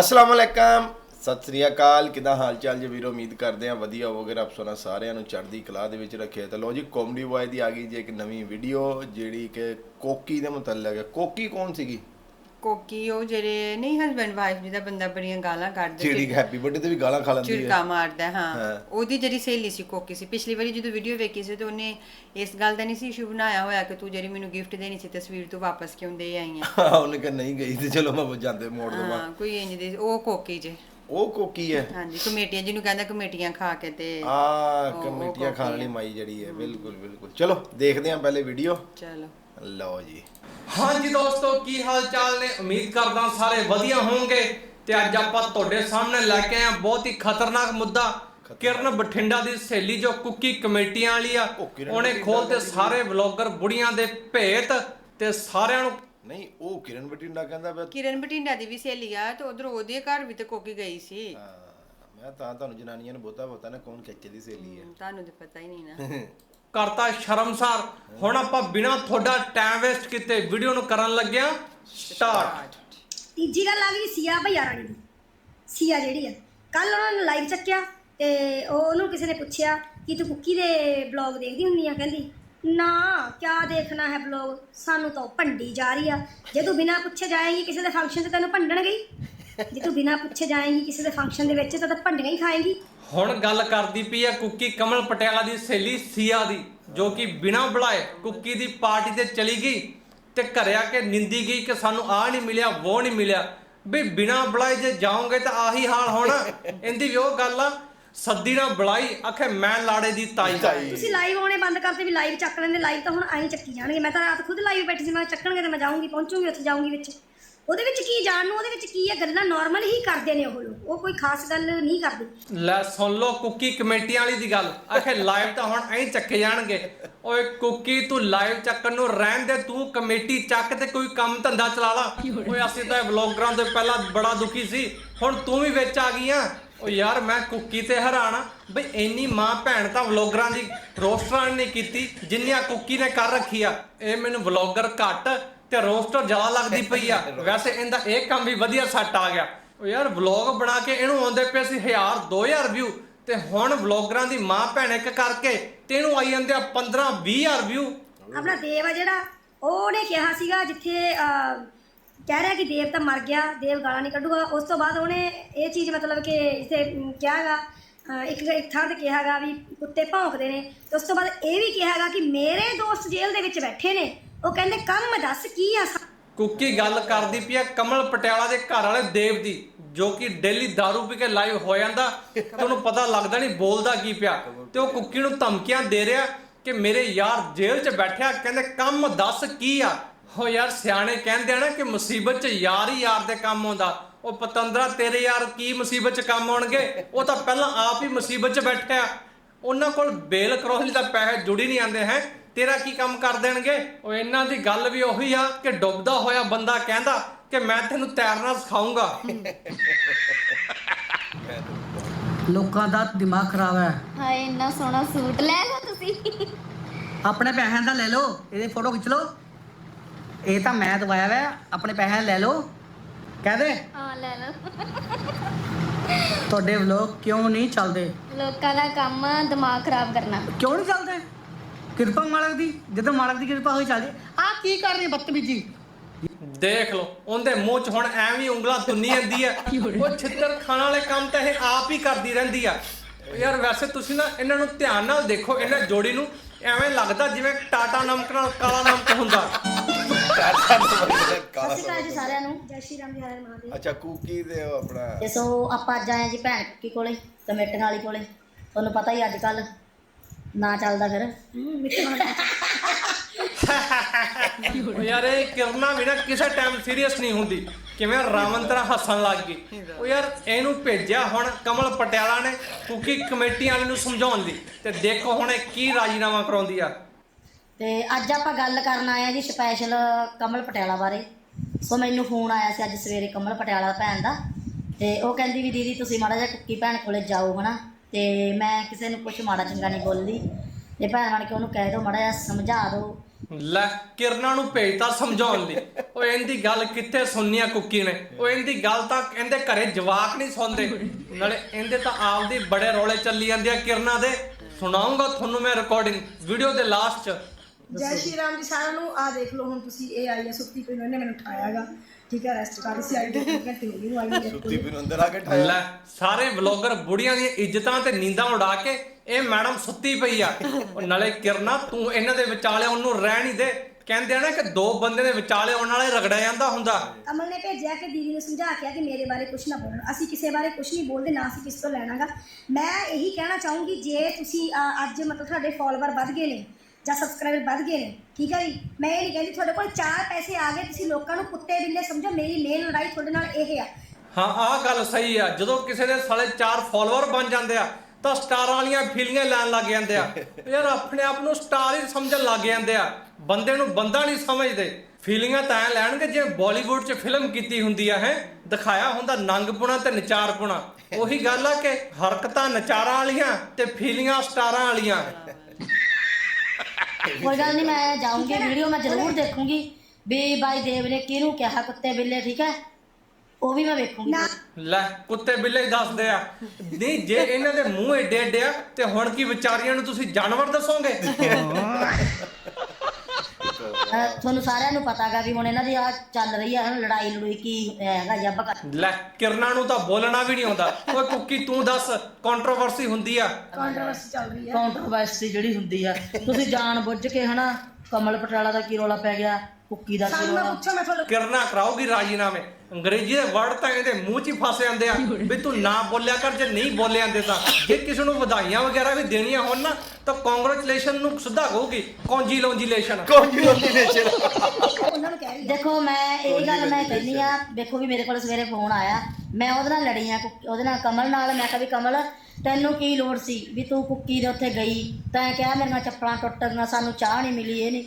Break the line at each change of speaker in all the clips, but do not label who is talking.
ਅਸਲਾਮ ਅਲੈਕਮ ਸਤਿ ਸ੍ਰੀ ਅਕਾਲ। ਕਿਦਾਂ ਹਾਲ ਚਾਲ ਜੀ ਵੀਰੋ? ਉਮੀਦ ਕਰਦੇ ਆ ਵਧੀਆ ਹੋਵੋਗੇ। ਰੱਬ ਸੋਨਾ ਸਾਰਿਆਂ ਨੂੰ ਚੜ੍ਹਦੀ ਕਲਾ ਦੇ ਵਿੱਚ ਰੱਖਿਆ ਤਾਂ ਲੋ ਜੀ ਕਾਮੇਡੀ ਬॉय ਦੀ ਆ ਗਈ ਜੀ ਇੱਕ ਨਵੀਂ ਵੀਡੀਓ ਜਿਹੜੀ ਕਿ ਕੋਕੀ ਦੇ ਮੁਤਲਕ ਹੈ। ਕੋਕੀ ਕੌਣ ਸੀਗੀ?
ਕੋਕੀ ਉਹ ਜਿਹੜੇ ਨਹੀਂ ਹਸਬੰਡ ਵਾਈਫ ਜਿਹਦਾ ਬੰਦਾ ਬੜੀਆਂ ਗਾਲਾਂ ਕੱਢਦੇ
ਜਿਹੜੀ ਹੈਪੀ ਬਰਥਡੇ ਤੇ ਵੀ ਗਾਲਾਂ ਖਾ ਲੈਂਦੀ
ਚਿੜਕਾ
ਹੈ।
ਮਾਰਦਾ ਹਾਂ।
ਹਾਂ।
ਉਹਦੀ ਜਿਹੜੀ ਸਹੇਲੀ ਸੀ ਕੋਕੀ ਸੀ। ਪਿਛਲੀ ਵਾਰੀ ਜਦੋਂ ਵੀਡੀਓ ਵੇਖੀ ਸੀ ਤੇ ਉਹਨੇ ਇਸ ਗੱਲ ਦਾ ਨਹੀਂ ਸੀ ਇਸ਼ੂ ਬਣਾਇਆ ਹੋਇਆ ਕਿ ਤੂੰ ਜਿਹੜੀ ਮੈਨੂੰ ਗਿਫਟ ਦੇਣੀ ਸੀ ਤਸਵੀਰ ਤੂੰ ਵਾਪਸ ਕਿਉਂ ਦੇ ਆਈ ਆ
ਉਹਨੇ ਕਿ ਨਹੀਂ ਗਈ ਤੇ ਚਲੋ ਮੈਂ ਜਾਂਦੇ ਮੋੜ ਦਵਾਂ।
ਹਾਂ ਕੋਈ ਇੰਜ ਦੀ ਉਹ ਕੋਕੀ ਜੇ।
ਉਹ ਕੋਕੀ ਹੈ।
ਹਾਂਜੀ ਕਮੇਟੀਆਂ ਜਿਹਨੂੰ ਕਹਿੰਦਾ ਕਮੇਟੀਆਂ ਖਾ ਕੇ ਤੇ
ਆ ਕਮੇਟੀਆਂ ਖਾਣ ਵਾਲੀ। ਮਾਈ ਜਿਹੜੀ ਹੈ। ਬਿਲਕੁਲ ਬਿਲਕੁਲ। ਚਲੋ ਦੇਖਦੇ ਹਾਂ ਪਹਿਲੇ ਵੀਡੀਓ
ਚਲੋ।
ਲਓ ਜੀ।
ਹਾਂਜੀ ਦੋਸਤੋ ਕੀ ਹਾਲ ਚਾਲ ਨੇ? ਉਮੀਦ ਕਰਦਾ ਸਾਰੇ ਵਧੀਆ ਹੋਵੋਗੇ ਤੇ ਅੱਜ ਆਪਾਂ ਤੁਹਾਡੇ ਸਾਹਮਣੇ ਲੈ ਕੇ ਆਏ ਹਾਂ ਬਹੁਤ ਹੀ ਖਤਰਨਾਕ ਮੁੱਦਾ। ਕਿਰਨ ਬਠਿੰਡਾ ਦੀ ਸਹੇਲੀ ਜੋ ਕੁੱਕੀ ਕਮੇਟੀਆਂ ਵਾਲੀ ਆ ਉਹਨੇ ਖੋਲਤੇ
ਦੀ-
ਸਾਰੇ ਵਲੌਗਰ ਬੁੜੀਆਂ ਦੇ ਭੇਤ ਤੇ ਸਾਰਿਆਂ ਨੂੰ
ਨਹੀਂ ਉਹ ਕਿਰਨ ਬਟਿੰਡਾ ਕਹਿੰਦਾ ਪਿਆ।
ਕਿਰਨ ਬਟਿੰਡਾ ਦੀ ਵੀ ਸਹੇਲੀ ਆ ਤੇ ਉਧਰ ਉਹਦੇ ਘਰ ਵੀ ਤੇ ਕੋਕੀ ਗਈ ਸੀ।
ਹਾਂ, ਮੈਂ ਤਾਂ ਤੁਹਾਨੂੰ ਜਨਾਨੀਆਂ ਨੂੰ ਬਹੁਤਾ ਪਤਾ ਨਾ ਕੌਣ ਖਿੱਚੇ ਦੀ ਸਹੇਲੀ ਹੈ
ਤੁਹਾਨੂੰ ਤੇ ਪਤਾ ਹੀ ਨਹੀਂ ਨਾ।
ਕਰਤਾ ਸ਼ਰਮਸਾਰ। ਹੁਣ ਆਪਾਂ ਬਿਨਾਂ ਤੁਹਾਡਾ ਟਾਈਮ ਵੇਸਟ ਕੀਤੇ ਵੀਡੀਓ ਨੂੰ ਕਰਨ ਲੱਗਿਆ ਸਟਾਰਟ
ਤੀਜੀ ਗੱਲ ਆ ਗਈ ਸੀਆ ਭਈਆ ਰਾਣੀ ਦੀ। ਸੀਆ ਜਿਹੜੀ ਆ ਕੱਲ ਉਹਨਾਂ ਨੇ ਲਾਈਵ ਚੱਕਿਆ ਤੇ ਉਹ ਉਹਨੂੰ ਕਿਸੇ ਨੇ ਪੁੱਛਿਆ ਕਿ ਤੂੰ ਕੁੱਕੀ ਦੇ ਬਲੌਗ ਦੇਖਦੀ ਹੁੰਦੀ ਆ ਕਹਿੰਦੀ ਨਾ ਕਿਆ ਦੇਖਣਾ ਹੈ ਬਲੌਗ ਸਾਨੂੰ ਤਾਂ ਉਹ ਭੰਡੀ ਜਾ ਰਹੀ ਆ। ਜੇ ਤੂੰ ਬਿਨਾਂ ਪੁੱਛੇ ਜਾਏਂਗੀ ਕਿਸੇ ਦੇ ਫੰਕਸ਼ਨ ਤੇ ਤੈਨੂੰ ਭੰਡਣ ਗਈ ਜੇ ਤੂੰ ਬਿਨਾਂ ਪੁੱਛੇ ਜਾਏਂਗੀ ਕਿਸੇ ਦੇ ਫੰਕਸ਼ਨ ਦੇ ਵਿੱਚ ਤਾਂ ਤਾਂ ਭੰਡੀਆਂ ਹੀ ਖਾਏਂਗੀ।
ਹੁਣ ਗੱਲ ਕਰਦੀ ਪਈ ਹੈ ਕੁੱਕੀ ਕਮਲ ਪਟਿਆਲਾ ਦੀ ਸਹੇਲੀ ਸੀਆ ਦੀ ਜੋ ਕਿ ਬਿਨਾਂ ਬੁਲਾਏ ਕੁੱਕੀ ਦੀ ਪਾਰਟੀ ਤੇ ਚਲੀ ਗਈ ਤੇ ਘਰੇ ਆ ਕੇ ਨਿੰਦੀ ਗਈ ਕਿ ਸਾਨੂੰ ਆ ਨਹੀਂ ਮਿਲਿਆ ਉਹ ਨਹੀਂ ਮਿਲਿਆ। ਵੀ ਬਿਨਾਂ ਬੁਲਾਏ ਜੇ ਜਾਓਗੇ ਤਾਂ ਆਹੀ ਹਾਲ ਹੋਣਾ। ਇਹਦੀ ਵੀ ਉਹ ਗੱਲ ਆ ਸੱਦੀ ਨਾ ਬੁਲਾਈ ਆਖੇ ਮੈਂ ਲਾੜੇ ਦੀ ਤਾਈ।
ਤਾਈ।
ਤੁਸੀਂ ਲਾਈਵ ਆਉਣੇ ਬੰਦ ਕਰਤੇ ਵੀ ਲਾਈਵ ਚੱਕ ਲੈਂਦੇ ਲਾਈਵ ਤਾਂ ਹੁਣ ਐਂ ਚੱਕੀ ਜਾਣਗੇ। ਮੈਂ ਤਾਂ ਰਾਤ ਖੁਦ ਲਾਈਵ ਬੈਠੀ ਸੀ ਮੈਂ ਚੱਕਣਗੇ ਤੇ ਮੈਂ ਜਾਊਂਗੀ ਪਹੁੰਚੂਗੀ ਉੱਥੇ ਜਾਊਂਗੀ ਵਿੱਚ। ਉਹਦੇ ਵਿੱਚ ਕੀ ਜਾਣ ਨੂੰ ਉਹਦੇ ਵਿੱਚ ਕੀ ਹੈ? ਗੱਲਾਂ ਨਾਰਮਲ ਹੀ ਕਰਦੇ ਨੇ ਉਹ ਲੋਕ। ਉਹ ਕੋਈ ਖਾਸ ਗੱਲ ਨਹੀਂ ਕਰਦੇ।
ਲੈ ਸੁਣ ਲਓ ਕੁੱਕੀ ਕਮੇਟੀਆਂ ਵਾਲੀ ਦੀ ਗੱਲ। ਆਖੇ ਲਾਈਵ ਤਾਂ ਹੁਣ ਐਂ ਚੱਕੇ ਜਾਣਗੇ। ਓਏ ਕੁੱਕੀ ਤੂੰ ਲਾਈਵ ਚੱਕਣ ਨੂੰ ਰਹਿਣ ਦੇ ਤੂੰ ਕਮੇਟੀ ਚੱਕ ਤੇ ਕੋਈ ਕੰਮ ਧੰਦਾ ਚਲਾ ਲਾ। ਓਏ ਅਸੀਂ ਤਾਂ ਵਲੌਗਰਾਂ ਤੋਂ ਪਹਿਲਾਂ ਬੜਾ ਦੁਖੀ ਸੀ। ਹੁਣ ਤੂੰ ਵੀ ਵਿੱਚ ਆ ਗਈ ਆ। ਓ ਯਾਰ ਮੈਂ ਕੁੱਕੀ ਤੇ ਹੈਰਾਨ ਆ। ਬਈ ਇੰਨੀ ਮਾਂ ਭੈਣ ਤਾਂ ਵਲੌਗਰਾਂ ਦੀ ਰੋਸਟਰਾਂ ਨੇ ਕੀਤੀ ਜਿੰਨੀਆਂ ਕੁੱਕੀ ਨੇ ਕਰ ਰੱਖੀ ਆ। ਇਹ ਮੈਨੂੰ ਵਲੌਗਰ ਘੱਟ ਤੇ ਰੋਸਟਰ ਜ਼ਿਆਦਾ ਲੱਗਦੀ ਪਈ ਆ। ਵੈਸੇ ਇਹਦਾ ਇਹ ਕੰਮ ਵੀ ਵਧੀਆ ਸੈੱਟ ਆ ਗਿਆ। ਓ ਯਾਰ ਵਲੌਗ ਬਣਾ ਕੇ ਇਹਨੂੰ ਆਉਂਦੇ ਪਏ ਸੀ 1000 2000 ਵਿਊ ਤੇ ਹੁਣ ਵਲੌਗਰਾਂ ਦੀ ਮਾਂ ਭੈਣ ਇੱਕ ਕਰਕੇ ਤੇ ਇਹਨੂੰ ਆਈ ਜਾਂਦੇ ਆ 15 20000 ਵਿਊ
ਆਪਣਾ ਦੇਵ ਆ ਜਿਹੜਾ ਉਹਨੇ ਕਿਹਾ ਸੀਗਾ ਜਿੱਥੇ ਅਹ, ਕਹਿ ਰਿਹਾ ਕਿ ਦੇਵ ਤਾਂ ਮਰ ਗਿਆ, ਦੇਵ ਗਾਲਾਂ ਨਹੀਂ ਕੱਢੂਗਾ। ਉਸ ਤੋਂ ਬਾਅਦ ਉਹਨੇ ਇਹ ਚੀਜ਼ ਮਤਲਬ ਕਿ ਇਥੇ ਕਿਹਾਗਾ ਇੱਕ ਇੱਕ ਥਾਂ ਤੇ ਕਿਹਾਗਾ ਵੀ ਕੁੱਤੇ ਭੌਂਕਦੇ ਨੇ। ਤੇ ਉਸ ਤੋਂ ਬਾਅਦ ਇਹ ਵੀ ਕਿਹਾਗਾ ਕਿ ਮੇਰੇ ਦੋਸਤ ਜੇਲ੍ਹ ਦੇ ਵਿੱਚ ਬੈਠੇ ਨੇ। ਉਹ ਕਹਿੰਦੇ, ਕੰਮ ਦੱਸ ਕੀ ਆ
ਕੁੱਕੀ ਗੱਲ ਕਰਦੀ ਪਈ ਆ ਕਮਲ ਪਟਿਆਲਾ ਦੇ ਘਰ ਵਾਲੇ ਦੇਵ ਦੀ, ਜੋ ਕਿ ਡੇਲੀ दारू ਪੀ ਕੇ ਲਾਈਵ ਹੋ ਜਾਂਦਾ। ਤੇ ਪਤਾ ਲੱਗਦਾ ਨਹੀਂ ਬੋਲਦਾ ਕੀ ਪਿਆ। ਤੇ ਉਹ ਕੁੱਕੀ ਨੂੰ ਧਮਕੀਆਂ ਦੇ ਰਿਹਾ ਕਿ ਮੇਰੇ ਯਾਰ ਜੇਲ੍ਹ 'ਚ ਬੈਠਿਆ। ਕਹਿੰਦੇ, ਕੰਮ ਦੱਸ ਕੀ ਆ? ਹੋ ਯਾਰ ਸਿਆਣੇ ਕਹਿੰਦੇ ਆ ਨਾ ਕਿ ਮੁਸੀਬਤ 'ਚ ਯਾਰ ਹੀ ਯਾਰ ਦੇ ਕੰਮ ਆਉਂਦਾ। ਉਹ ਪਤੰਦਰਾ ਤੇਰੇ ਯਾਰ ਕੀ ਮੁਸੀਬਤ 'ਚ ਕੰਮ ਆਉਣਗੇ? ਉਹ ਤਾਂ ਪਹਿਲਾਂ ਆਪ ਹੀ ਮੁਸੀਬਤ 'ਚ ਬੈਠਿਆ ਉਹਨਾਂ ਕੋਲ ਬੇਲ ਕਰੋਹਲੀ ਦਾ ਪੈਸੇ ਜੁੜੀ ਨਹੀਂ ਆਂਦੇ ਹੈ? ਤੇਰਾ ਕੀ ਕੰਮ ਕਰ ਦੇਣਗੇ? ਉਹ ਇਹਨਾਂ ਦੀ ਗੱਲ ਵੀ ਉਹੀ ਆ ਕਿ ਡੁੱਬਦਾ ਹੋਇਆ ਬੰਦਾ ਕਹਿੰਦਾ ਕਿ ਮੈਂ ਤੈਨੂੰ ਤੈਰਨਾ ਸਿਖਾਉਂਗਾ
ਲੋਕਾਂ ਦਾ ਦਿਮਾਗ ਖਰਾਬ ਹੈ।
ਹਾਏ ਇੰਨਾ ਸੋਹਣਾ ਸੂਟ ਲੈ ਲਓ ਤੁਸੀਂ।
ਆਪਣੇ ਪੈਸਿਆਂ ਦਾ ਲੈ ਲਓ ਇਹਦੀ ਫੋਟੋ ਖਿੱਚ ਲਓ। ਇਹ ਤਾਂ ਮੈਂ ਦਵਾਇਆ ਵਾ ਆਪਣੇ ਪੈਸਿਆਂ ਦਾ ਲੈ ਲਓ। ਕਹਿ ਦੇ।
ਹਾਂ ਲੈ ਲਓ।
ਤੁਹਾਡੇ ਵਲੋਗ ਕਿਉਂ ਨਹੀਂ ਚੱਲਦੇ?
ਲੋਕਾਂ ਦਾ ਕੰਮ ਆ ਦਿਮਾਗ ਖਰਾਬ ਕਰਨਾ।
ਕਿਉਂ ਨਹੀਂ ਚੱਲਦੇ? ਕਿਰਪਾ ਮਾਲਕ ਦੀ ਜਦੋਂ ਮਾਲਕ ਦੀ ਕਿਰਪਾ ਹੋਈ ਚੱਲਦੀ। ਆ ਕੀ ਕਰ ਰਹੀ ਹੈ ਬਦਤਮੀਜੀ?
ਦੇਖ ਲਓ ਉਹਦੇ ਮੂੰਹ 'ਚ ਹੁਣ ਐਵੇਂ ਹੀ ਉਂਗਲਾਂ ਤੁੰਨੀ ਜਾਂਦੀ ਆ। ਉਹ ਛਿੱਤਰ ਖਾਣ ਵਾਲੇ ਕੰਮ ਤਾਂ ਇਹ ਆਪ ਹੀ ਕਰਦੀ ਰਹਿੰਦੀ ਆ। ਯਾਰ ਵੈਸੇ ਤੁਸੀਂ ਨਾ ਇਹਨਾਂ ਨੂੰ ਧਿਆਨ ਨਾਲ ਦੇਖੋ ਇਹਨਾਂ ਜੋੜੀ ਨੂੰ ਐਵੇਂ ਲੱਗਦਾ ਜਿਵੇਂ ਟਾਟਾ ਨਮਕ ਨਾਲ ਕਾਲਾ ਨਮਕ ਹੁੰਦਾ।
ਸਤਿ ਸ਼੍ਰੀ ਅਕਾਲ ਜੀ ਸਾਰਿਆਂ ਨੂੰ। ਜੈ ਸ਼੍ਰੀ ਰਾਮ ਜੀ ਹਰੇ ਮਹਾਦੇਵ
ਅੱਛਾ ਕੁਕੀ ਦੇ ਉਹ ਆਪਣਾ।
ਤੇ ਸੋ ਆਪਾਂ ਅੱਜ ਆਏ ਜੀ ਭੈਣ ਕੀ ਕੋਲੇ ਕਮੇਟੀਆਂ ਵਾਲੀ ਕੋਲੇ। ਤੁਹਾਨੂੰ ਪਤਾ ਹੀ ਅੱਜ ਕੱਲ ਨਾ ਚੱਲਦਾ ਫਿਰ।
ਉਹ ਯਾਰ ਇਹ ਕਿਰਨਾ ਵੀ ਨਾ ਕਿਸੇ ਟਾਈਮ ਸੀਰੀਅਸ ਨਹੀਂ ਹੁੰਦੀ। ਕਿਵੇਂ ਰਾਵਣ ਤਰ੍ਹਾਂ ਹੱਸਣ ਲੱਗ ਗਈ। ਉਹ ਯਾਰ ਇਹਨੂੰ ਭੇਜਿਆ ਹੁਣ ਕਮਲ ਪਟਿਆਲਾ ਨੇ ਕੁਕੀ ਕਮੇਟੀ ਵਾਲੇ ਨੂੰ ਸਮਝਾਉਣ ਲਈ। ਤੇ ਦੇਖੋ ਹੁਣ ਇਹ ਕੀ ਰਾਜੀਨਾਮਾ ਕਰਾਉਂਦੀ ਆ।
ਤੇ ਅੱਜ ਆਪਾਂ ਗੱਲ ਕਰਨ ਆਏ ਆ ਜੀ ਸਪੈਸ਼ਲ ਕਮਲ ਪਟਿਆਲਾ ਬਾਰੇ। ਸੋ ਮੈਨੂੰ ਫੋਨ ਆਇਆ ਸੀ ਅੱਜ ਸਵੇਰੇ ਕਮਲ ਪਟਿਆਲਾ ਭੈਣ ਦਾ। ਤੇ ਉਹ ਕਹਿੰਦੀ ਵੀ ਦੀਦੀ ਤੁਸੀਂ ਮਾੜਾ ਜਿਹਾ ਕੁੱਕੀ ਭੈਣ ਕੋਲੇ ਜਾਓ ਹਨਾ। ਤੇ ਮੈਂ ਕਿਸੇ ਨੂੰ ਕੁਝ ਮਾੜਾ ਚੰਗਾ ਨਹੀਂ ਬੋਲਦੀ। ਤੇ ਭੈਣ ਬਣ ਕੇ ਉਹਨੂੰ ਕਹਿ ਦਿਓ ਮਾੜਾ ਜਿਹਾ ਸਮਝਾ ਦਿਓ
ਲੈ, ਕਿਰਨਾ ਨੂੰ ਭੇਜਤਾ ਸਮਝਾਉਣ ਲਈ। ਓਏ ਇਹਦੀ ਗੱਲ ਕਿੱਥੇ ਸੁਣਨੀ ਆ ਕੁੱਕੀ ਨੇ? ਉਹ ਇਹਦੀ ਗੱਲ ਤਾਂ ਇਹਦੇ ਘਰੇ ਜਵਾਕ ਨਹੀਂ ਸੁਣਦੇ। ਨਾਲੇ ਇਹਦੇ ਤਾਂ ਆਪਦੀ ਬੜੇ ਰੌਲੇ ਚੱਲੀ ਜਾਂਦੇ ਆ ਕਿਰਨਾਂ ਦੇ। ਸੁਣਾਉਂਗਾ ਤੁਹਾਨੂੰ ਮੈਂ ਰਿਕਾਰਡਿੰਗ ਵੀਡੀਓ ਦੇ ਲਾਸਟ ਚ।
ਜੈ ਸ਼੍ਰੀ ਰਾਮ ਜੀ ਸਾਰਿਆਂ ਨੂੰ ਆ ਦੇਖ ਲਓ ਹੁਣ ਤੁਸੀਂ ਇਹ ਆਈ ਹੈ ਸੁੱਤੀ ਪਈ ਨੂੰ ਇਹਨੇ ਮੈਨੂੰ ਉਠਾਇਆਗਾ ਠੀਕ ਹੈ ਰੈਸਟ ਕਰ ਸੀ ਆਈ ਦੇ ਘੰਟੇ ਹੋ ਗਏ ਨੂੰ ਆਈ ਹੈ
ਸੁੱਤੀ ਪਈ ਨੂੰ ਅੰਦਰ ਆ ਕੇ ਠਾਇਆ।
ਲੈ ਸਾਰੇ ਵਲੌਗਰ ਬੁੜੀਆਂ ਦੀਆਂ ਇੱਜ਼ਤਾਂ ਤੇ ਨੀਂਦਾਂ ਉਡਾ ਕੇ ਇਹ ਮੈਡਮ ਸੁੱਤੀ ਪਈ ਆ। ਉਹ ਨਾਲੇ ਕਿਰਨਾ ਤੂੰ ਇਹਨਾਂ ਦੇ ਵਿਚਾਲੇ ਉਹਨੂੰ ਰਹਿ ਨਹੀਂ ਦੇ। ਕਹਿੰਦੇ ਆ ਨਾ ਕਿ ਦੋ ਬੰਦੇ ਦੇ ਵਿਚਾਲੇ ਆਉਣ ਵਾਲੇ ਰਗੜਿਆ ਜਾਂਦਾ ਹੁੰਦਾ।
ਕਮਲ ਨੇ ਭੇਜਿਆ ਕਿ ਦੀਦੀ ਨੂੰ ਸਮਝਾ ਕੇ ਆ ਕਿ ਮੇਰੇ ਬਾਰੇ ਕੁਝ ਨਾ ਬੋਲਣ। ਅਸੀਂ ਕਿਸੇ ਬਾਰੇ ਕੁਝ ਨਹੀਂ ਬੋਲਦੇ ਨਾ ਅਸੀਂ ਕਿਸ ਤੋਂ ਲੈਣਾਗਾ। ਮੈਂ ਇਹੀ ਕਹਿਣਾ ਚਾਹੂੰਗੀ ਜੇ ਤੁਸੀਂ ਅੱਜ ਮਤਲਬ ਤੁਹਾਡੇ ਫਾਲੋਅਰ ਵੱਧ ਗਏ ਨੇ ਜਾਂ ਸਬਸਕ੍ਰਾਈਬਰ ਵੱਧ ਗਏ ਨੇ ਠੀਕ ਹੈ ਜੀ? ਮੈਂ ਇਹ ਨਹੀਂ ਕਹਿੰਦੀ ਤੁਹਾਡੇ ਕੋਲ ਚਾਰ ਪੈਸੇ ਆ ਗਏ ਤੁਸੀਂ ਲੋਕਾਂ ਨੂੰ ਕੁੱਤੇ ਬਿੱਲੇ ਸਮਝੋ ਮੇਰੀ ਮੇਨ ਲੜਾਈ ਤੁਹਾਡੇ ਨਾਲ ਇਹ ਆ।
ਹਾਂ ਆਹ ਗੱਲ ਸਹੀ ਆ। ਜਦੋਂ ਕਿਸੇ ਦੇ ਸਾਲੇ ਚਾਰ ਫਾਲੋਅਰ ਬਣ ਜਾਂਦੇ ਆ ਤਾਂ ਸਟਾਰਾਂ ਵਾਲੀਆਂ ਫੀਲਿੰਗਾਂ ਲੈਣ ਲੱਗ ਜਾਂਦੇ ਆ। ਯਾਰ ਆਪਣੇ ਆਪ ਨੂੰ ਸਟਾਰ ਹੀ ਸਮਝਣ ਲੱਗ ਜਾਂਦੇ ਆ। ਬੰਦੇ ਨੂੰ ਬੰਦਾ ਨਹੀਂ ਸਮਝਦੇ। ਫੀਲਿੰਗਾਂ ਤਾਂ ਲੈਣਗੇ ਜੇ ਬਾਲੀਵੁੱਡ 'ਚ ਫਿਲਮ ਕੀਤੀ ਹੁੰਦੀ ਆ ਹੈ? ਦਿਖਾਇਆ ਹੁੰਦਾ ਨੰਗਪੁਣਾ ਤੇ ਨਚਾਰਪੁਣਾ ਉਹੀ ਗੱਲ ਆ ਕਿ ਹਰਕਤਾਂ ਨਚਾਰਾਂ ਵਾਲੀਆਂ ਤੇ ਫੀਲਿੰਗਾਂ ਸਟਾਰਾਂ ਵਾਲੀਆਂ।
ਕੋਈ ਗੱਲ ਨਹੀਂ ਮੈਂ ਜਾਊਂਗੀ ਵੀਡੀਓ ਮੈਂ ਜ਼ਰੂਰ ਦੇਖੂੰਗੀ। ਵੀ ਬਾਈ ਦੇਵ ਨੇ ਕਿਹਨੂੰ ਕਿਹਾ ਕੁੱਤੇ ਬਿੱਲੇ ਠੀਕ ਹੈ? ਉਹ ਵੀ ਮੈਂ ਵੇਖੂੰਗੀ।
ਲੈ ਕੁੱਤੇ ਬਿੱਲੇ ਹੀ ਦੱਸਦੇ ਆ। ਨਹੀਂ ਜੇ ਇਹਨਾਂ ਦੇ ਮੂੰਹ ਏਡੇ ਏਡੇ ਆ ਤੇ ਹੁਣ ਕੀ ਵਿਚਾਰੀਆਂ ਨੂੰ ਤੁਸੀਂ ਜਾਨਵਰ ਦੱਸੋਗੇ?
ਅਹ ਤੁਹਾਨੂੰ ਸਾਰਿਆਂ ਨੂੰ ਪਤਾਗਾ ਵੀ ਹੁਣ ਇਹਨਾਂ ਦੀ ਆ ਚੱਲ ਰਹੀ ਆ ਲੜਾਈ ਲੜੂਈ ਕੀ ਹੈਗਾ ਜੱਬ ਕਰ
ਲੈ ਕਿਰਨਾਂ ਨੂੰ ਤਾਂ ਬੋਲਣਾ ਵੀ ਨਹੀਂ ਆਉਂਦਾ। ਓਏ ਕੁੱਕੀ ਤੂੰ ਦੱਸ ਕੰਟਰੋਵਰਸੀ ਹੁੰਦੀ ਆ?
ਕੰਟਰੋਵਰਸੀ ਚੱਲ ਰਹੀ ਹੈ
ਕੰਟਰੋਵਰਸੀ ਜਿਹੜੀ ਹੁੰਦੀ ਆ। ਤੁਸੀਂ ਜਾਣ ਬੁੱਝ ਕੇ ਹਨਾ ਕਮਲ ਪਟਾਲਾ ਦਾ ਕੀ ਰੋਲਾ ਪੈ ਗਿਆ? ਕੁੱਕੀ ਦਾ
ਸਾਨੂੰ ਨਾ ਪੁੱਛੋ ਮੈਂ ਤੁਹਾਨੂੰ
ਕਿਰਨਾ ਕਰਾਉਗੀ ਰਾਜੀਨਾਮੇ। ਅੰਗਰੇਜ਼ੀ ਦੇ ਵਰਡ ਤਾਂ ਇਹਦੇ ਮੂੰਹ 'ਚ ਹੀ ਫਸ ਜਾਂਦੇ ਆ। ਵੀ ਤੂੰ ਨਾ ਬੋਲਿਆ ਕਰ ਜੇ ਨਹੀਂ ਬੋਲੇ ਜਾਂਦੇ ਤਾਂ। ਜੇ ਕਿਸੇ ਨੂੰ ਵਧਾਈਆਂ ਵਗੈਰਾ ਵੀ ਦੇਣੀਆਂ ਹੋਣ ਨਾ ਤਾਂ ਕੰਗ੍ਰੈਚੁਲੇਸ਼ਨ ਨੂੰ ਸਿੱਧਾ ਕਹੂਗੀ। ਕੌਂਜੀਲੋਂਜੀਲੇਸ਼ਨ
ਕੰਜੂਲੇਸ਼ਨ
ਉਹਨਾਂ ਨੂੰ ਕਹਿ
ਦੇਖੋ ਮੈਂ ਇਹ ਗੱਲ ਮੈਂ ਕਹਿੰਦੀ ਆ ਦੇਖੋ ਵੀ ਮੇਰੇ ਕੋਲ ਸਵੇਰੇ ਫੋਨ ਆਇਆ। ਮੈਂ ਉਹਦੇ ਨਾਲ ਲੜੀ ਆ ਉਹਦੇ ਨਾਲ ਕਮਲ ਨਾਲ। ਮੈਂ ਕਿਹਾ ਵੀ ਕਮਲ ਤੈਨੂੰ ਕੀ ਲੋੜ ਸੀ ਵੀ ਤੂੰ ਕੁੱਕੀ ਦੇ ਉੱਥੇ ਗਈ? ਤੈਂ ਕਿਹਾ ਮੇਰੀਆਂ ਚੱਪਲਾਂ ਟੁੱਟ ਗਈਆਂ ਸਾਨੂੰ ਚਾਹ ਨਹੀਂ ਮਿਲੀ ਇਹ ਨਹੀਂ।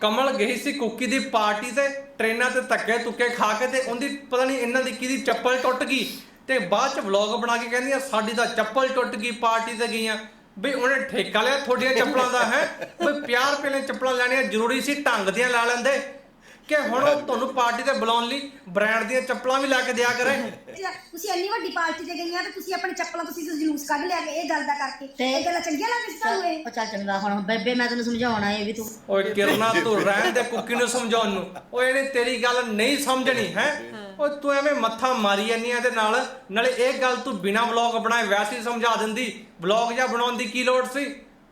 ਕਮਲ ਗਈ ਸੀ ਕੁੱਕੀ ਦੀ ਪਾਰਟੀ ਤੇ, ਟ੍ਰੇਨਾਂ ਤੇ ਧੱਕੇ ਤੁੱਕੇ ਖਾ ਕੇ ਤੇ ਉਹਦੀ ਪਤਾ ਨਹੀਂ ਇਹਨਾਂ ਦੀ ਕਿਹਦੀ ਚੱਪਲ ਟੁੱਟ ਗਈ। ਤੇ ਬਾਅਦ ਚ ਵਲੌਗ ਬਣਾ ਕੇ ਕਹਿੰਦੀਆਂ ਸਾਡੀ ਤਾਂ ਚੱਪਲ ਟੁੱਟ ਗਈ, ਪਾਰਟੀ ਤੇ ਗਈਆਂ। ਬਈ ਉਹਨੇ ਠੇਕਾ ਲਿਆ, ਤੁਹਾਡੀਆਂ ਚੱਪਲਾਂ ਦਾ ਹੈ। ਬਈ ਪਿਆਰ ਪਹਿਲੇ ਚੱਪਲਾਂ ਲੈਣੀਆਂ ਜ਼ਰੂਰੀ ਸੀ, ਢੰਗ ਦੀਆਂ ਲਾ ਲੈਂਦੇ। ਕਿ ਹੁਣ ਉਹ ਤੁਹਾਨੂੰ ਪਾਰਟੀ ਤੇ ਬੁਲਾਉਣ ਲਈ ਬ੍ਰਾਂਡ ਦੀਆਂ ਚੱਪਲਾਂ ਵੀ ਲੈ ਕੇ ਦਿਆ ਕਰੇ।
ਤੁਸੀਂ ਇੰਨੀ ਵੱਡੀ ਪਾਰਟੀ ਤੇ ਗਈਆਂ ਤੇ ਤੁਸੀਂ ਆਪਣੀ ਚੱਪਲਾਂ ਤੁਸੀਂ ਜਲੂਸ ਕੱਢ ਲਿਆ ਕਿ ਇਹ ਗੱਲ ਦਾ ਕਰਕੇ। ਇਹ ਗੱਲਾਂ ਚੰਗੀਆਂ ਲੱਗਦੀਆਂ ਸੀ ਤੁਹਾਨੂੰ ਇਹ?
ਉਹ ਚੱਲ ਚੰਗਾ ਹੁਣ ਬੇਬੇ ਮੈਂ ਤੈਨੂੰ ਸਮਝਾਉਣਾ ਇਹ ਵੀ ਤੂੰ।
ਓਏ ਕਿਰਨਾ ਤੂੰ ਰਹਿਣ ਦੇ ਕੁੱਕੀ ਨੂੰ ਸਮਝਾਉਣ ਨੂੰ। ਓਏ ਇਹਨੇ ਤੇਰੀ ਗੱਲ ਨਹੀਂ ਸਮਝਣੀ ਹੈ? ਓਏ ਤੂੰ ਐਵੇਂ ਮੱਥਾ ਮਾਰੀ ਜਾਂਦੀ ਆ ਇਹਦੇ ਨਾਲ। ਨਾਲੇ ਇਹ ਗੱਲ ਤੂੰ ਬਿਨਾ ਵਲੌਗ ਬਣਾਏ ਵੈਸੇ ਹੀ ਸਮਝਾ ਦਿੰਦੀ। ਵਲੌਗ ਜਾਂ ਬਣਾਉਣ ਦੀ ਕੀ ਲੋੜ ਸੀ?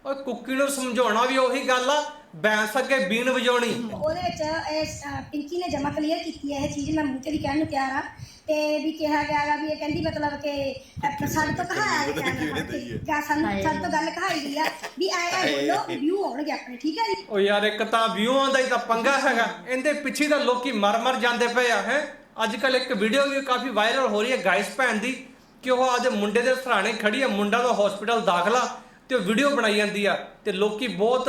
ਓਏ ਕੁੱਕੀ ਨੂੰ ਸਮਝਾਉਣਾ ਵੀ ਉਹੀ ਗੱਲ ਆ। ਬੈਂਸ ਅੱਗੇ ਬੀਨ ਵਜਾਉਣੀ।
ਉਹਦੇ ਵਿੱਚ ਇਹ ਅਹ, ਪਿੰਕੀ ਨੇ ਜਮਾ ਕਲੀਅਰ ਕੀਤੀ ਹੈ ਇਹ ਚੀਜ਼ ਮੈਂ ਮੂੰਹ ਤੇ ਵੀ ਕਹਿਣ ਨੂੰ ਤਿਆਰ ਆ ਤੇ ਵੀ ਕਿਹਾ ਗਿਆ ਗਾ ਵੀ ਇਹ ਕਹਿੰਦੀ ਮਤਲਬ ਕਿ ਅਹ, ਸਾਡੇ ਤੋਂ ਕਹਾਇਆ ਗਿਆ ਸਾਨੂੰ ਸਾਡੇ ਤੋਂ ਗੱਲ ਕਹਾਈ ਗਈ ਆ ਵੀ ਐ ਬੋਲੋ ਵਿਊ ਆਉਣਗੇ ਆਪਣੇ ਠੀਕ ਹੈ ਜੀ?
ਓ ਯਾਰ ਇੱਕ ਤਾਂ ਵਿਊਆਂ ਦਾ ਹੀ ਤਾਂ ਪੰਗਾ ਹੈਗਾ। ਇਹਦੇ ਪਿੱਛੇ ਤਾਂ ਲੋਕੀ ਮਰ ਮਰ ਜਾਂਦੇ ਪਏ ਆ ਹੈ? ਅੱਜ ਕੱਲ ਇੱਕ ਵੀਡੀਓ ਵੀ ਕਾਫੀ ਵਾਇਰਲ ਹੋ ਰਹੀ ਹੈ ਗਾਇਸ ਭੈਣ ਦੀ ਕਿ ਉਹ ਆਦੇ ਮੁੰਡੇ ਦੇ ਸਰਾਣੇ ਖੜੀ ਹੈ ਮੁੰਡਾ ਤਾਂ ਹਸਪੀਟਲ ਦਾਖਲਾ। ਤੇ ਉਹ ਵੀਡੀਓ ਬਣਾਈ ਜਾਂਦੀ ਆ ਤੇ ਲੋਕੀ ਬਹੁਤ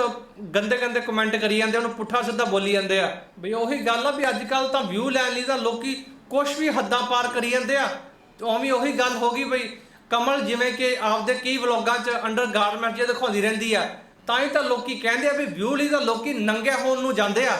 ਗੰਦੇ ਗੰਦੇ ਕਮੈਂਟ ਕਰੀ ਜਾਂਦੇ ਉਹਨੂੰ ਪੁੱਠਾ ਸਿੱਧਾ ਬੋਲੀ ਜਾਂਦੇ ਆ। ਬਈ ਉਹੀ ਗੱਲ ਆ ਵੀ ਅੱਜ ਕੱਲ ਤਾਂ ਵਿਊ ਲੈਣ ਲਈ ਤਾਂ ਲੋਕੀ ਕੁਝ ਵੀ ਹੱਦਾਂ ਪਾਰ ਕਰੀ ਜਾਂਦੇ ਆ। ਤੇ ਉਵੇਂ ਉਹੀ ਗੱਲ ਹੋ ਗਈ ਬਈ ਕਮਲ ਜਿਵੇਂ ਕਿ ਆਪਦੇ ਕਈ ਵਲੋਗਾਂ 'ਚ ਅੰਡਰ ਗਾਰਮੈਂਟ ਜੇ ਦਿਖਾਉਂਦੀ ਰਹਿੰਦੀ ਆ ਤਾਂ ਹੀ ਤਾਂ ਲੋਕੀ ਕਹਿੰਦੇ ਆ ਵੀ ਵਿਊ ਲਈ ਤਾਂ ਲੋਕੀ ਨੰਗੇ ਹੋਣ ਨੂੰ ਜਾਂਦੇ ਆ।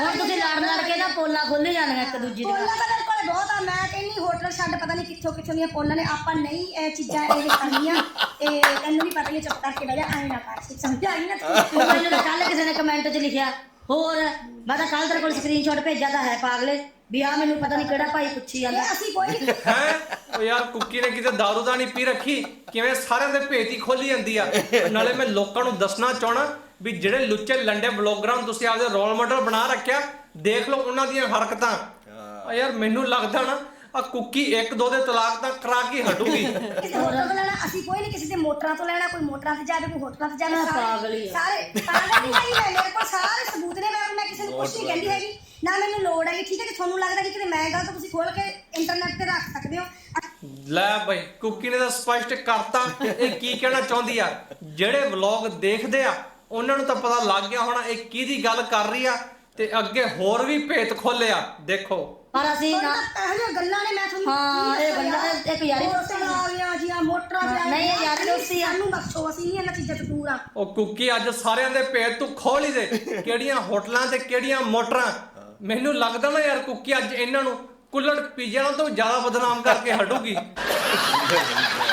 ਹੁਣ ਤੁਸੀਂ ਲੜ ਲੜ ਕੇ ਨਾ ਪੋਲਾਂ ਖੋਲੇ ਜਾਣੀਆਂ ਇੱਕ ਦੂਜੀ ਦੇ
ਪੋਲਾਂ ਤਾਂ ਬਹੁਤ ਆ, ਮੈਂ ਕਹਿੰਨੀ ਹੋਟਲ ਛੱਡ, ਪਤਾ ਨਹੀਂ ਕਿੱਥੋਂ ਕਿੱਥੋਂ ਦੀਆਂ ਪੋਲਾਂ ਨੇ। ਆਪਾਂ ਨਹੀਂ ਇਹ ਚੀਜ਼ਾਂ ਇਹ ਕਰਨੀਆਂ। ਤੇ ਤੈਨੂੰ ਵੀ ਪਤਾ ਨਹੀਂ ਚੁੱਪ ਕਰਕੇ ਬਹਿ ਜਾ, ਐ ਨਾ ਕਰ। ਸਮਝਾਈ ਨਾ ਤੂੰ।
ਮੈਨੂੰ ਕੱਲ ਕਿਸੇ ਨੇ ਕਮੈਂਟ 'ਚ ਲਿਖਿਆ। ਹੋਰ, ਮੈਂ ਤਾਂ ਕੱਲ ਤੇਰੇ ਕੋਲ ਸਕਰੀਨਸ਼ਾਟ ਭੇਜਿਆ ਤਾਂ ਹੈ ਪਾਗਲੇ। ਵੀ ਆ ਮੈਨੂੰ ਪਤਾ ਨਹੀਂ ਕਿਹੜਾ ਭਾਈ ਪੁੱਛੀ ਜਾਂਦਾ।
ਇਹ ਅਸੀਂ ਕੋਈ ਨਹੀਂ
ਹੈ? ਉਹ ਯਾਰ, ਕੁੱਕੀ ਨੇ ਕਿਤੇ ਦਾਰੂ ਦਾ ਨਹੀਂ ਪੀ ਰੱਖੀ। ਕਿਵੇਂ ਸਾਰਿਆਂ ਦੇ ਭੇਤ ਖੋਲੀ ਜਾਂਦੀ ਆ। ਨਾਲੇ ਮੈਂ ਲੋਕਾਂ ਨੂੰ ਦੱਸਣਾ ਚਾਹਣਾ ਵੀ ਜਿਹੜੇ ਲੁੱਚੇ ਲੰਡੇ ਬਲੌਗਰਾਂ ਨੂੰ ਤੁਸੀਂ ਆਪਦੇ ਰੋਲ ਮਾਡਲ ਬਣਾ ਰੱਖਿਆ, ਦੇਖ ਲਓ ਉਹਨਾਂ ਦੀਆਂ ਹਰਕਤਾਂ। ਆ ਯਾਰ ਮੈਨੂੰ ਲੱਗਦਾ ਨਾ ਆ ਕੁੱਕੀ ਇੱਕ ਦੋ ਦੇ ਤਲਾਕ ਤਾਂ ਕਰਾ ਕੇ ਹਟੂਗੀ।
ਕਿਸੇ ਹੋਟਲ ਤੋਂ ਲੈਣਾ ਅਸੀਂ ਕੋਈ ਨਹੀਂ ਕਿਸੇ ਦੇ ਮੋਟਰਾਂ ਤੋਂ ਲੈਣਾ ਕੋਈ ਮੋਟਰਾਂ ਤੇ ਜਾਵੇ ਕੋਈ ਹੋਟਲਾਂ ਤੇ ਜਾਵੇ ਸਾਰੇ-
ਪਾਗਲ ਹੀ ਆ।
ਸਾਰੇ ਪਾਗਲ ਨਹੀਂ ਹੈਗੀ ਮੈਂ ਮੇਰੇ ਕੋਲ ਸਾਰੇ ਸਬੂਤ ਨੇ ਮੈਂ ਮੈਂ ਕਿਸੇ ਨੂੰ ਕੁਝ ਨਹੀਂ ਕਹਿੰਦੀ ਹੈਗੀ। ਨਾ ਮੈਨੂੰ ਲੋੜ ਹੈਗੀ ਠੀਕ ਹੈ ਕਿ ਤੁਹਾਨੂੰ ਲੱਗਦਾ ਕਿ ਕਿਤੇ ਮੈਂ ਗਲਤ ਤਾਂ ਤੁਸੀਂ ਖੋਲ ਕੇ ਇੰਟਰਨੈਟ ਤੇ ਰੱਖ ਸਕਦੇ ਹੋ?
ਲੈ ਬਈ ਕੁੱਕੀ ਨੇ ਤਾਂ ਸਪਸ਼ਟ ਕਰਤਾ ਇਹ ਕੀ ਕਹਿਣਾ ਚਾਹੁੰਦੀ ਆ? ਜਿਹੜੇ ਵਲੌਗ ਦੇਖਦੇ ਆ ਉਹਨਾਂ ਨੂੰ ਤਾਂ ਪਤਾ ਲੱਗ ਗਿਆ ਹੋਣਾ ਇਹ ਕਿਹਦੀ ਗੱਲ ਕਰ ਰਹੀ ਆ? ਤੇ ਅੱਗੇ ਹੋਰ ਵੀ ਭੇਤ ਖੋਲਿਆ ਦੇਖੋ।
ਪਰ ਅਸੀਂ ਨਾ
ਇਹੋ ਜਿਹੀਆਂ ਗੱਲਾਂ ਨੇ ਮੈਂ ਤੁਹਾਨੂੰ
ਹਾਂ,
ਕੀ
ਇਹ ਗੱਲਾਂ-? ਇੱਕ ਯਾਰੀ ਦੋਸਤੀ
ਆ ਗਿਆ ਜੀ ਆ ਮੋਟਰਾਂ ਤੇ ਆ
ਨਹੀਂ। ਯਾਰੀ ਦੋਸਤੀ।
ਸਾਨੂੰ ਬਖਸ਼ੋ ਅਸੀਂ ਨਹੀਂ ਇਹਨਾਂ ਚੀਜ਼ਾਂ ਤੋਂ ਦੂਰ ਆ
ਉਹ ਕੁੱਕੀ ਅੱਜ ਸਾਰਿਆਂ ਦੇ ਭੇਤ ਤੂੰ ਖੋਲ ਹੀ ਦੇ ਕਿਹੜੀਆਂ ਹੋਟਲਾਂ ਤੇ ਕਿਹੜੀਆਂ ਮੋਟਰਾਂ ਮੈਨੂੰ ਲੱਗਦਾ ਨਾ ਯਾਰ ਕੁੱਕੀ ਅੱਜ ਇਹਨਾਂ ਨੂੰ ਕੁੱਲੜ ਪੀਜਿਆਂ ਤੋਂ ਜ਼ਿਆਦਾ ਬਦਨਾਮ ਕਰਕੇ ਹਟੂਗੀ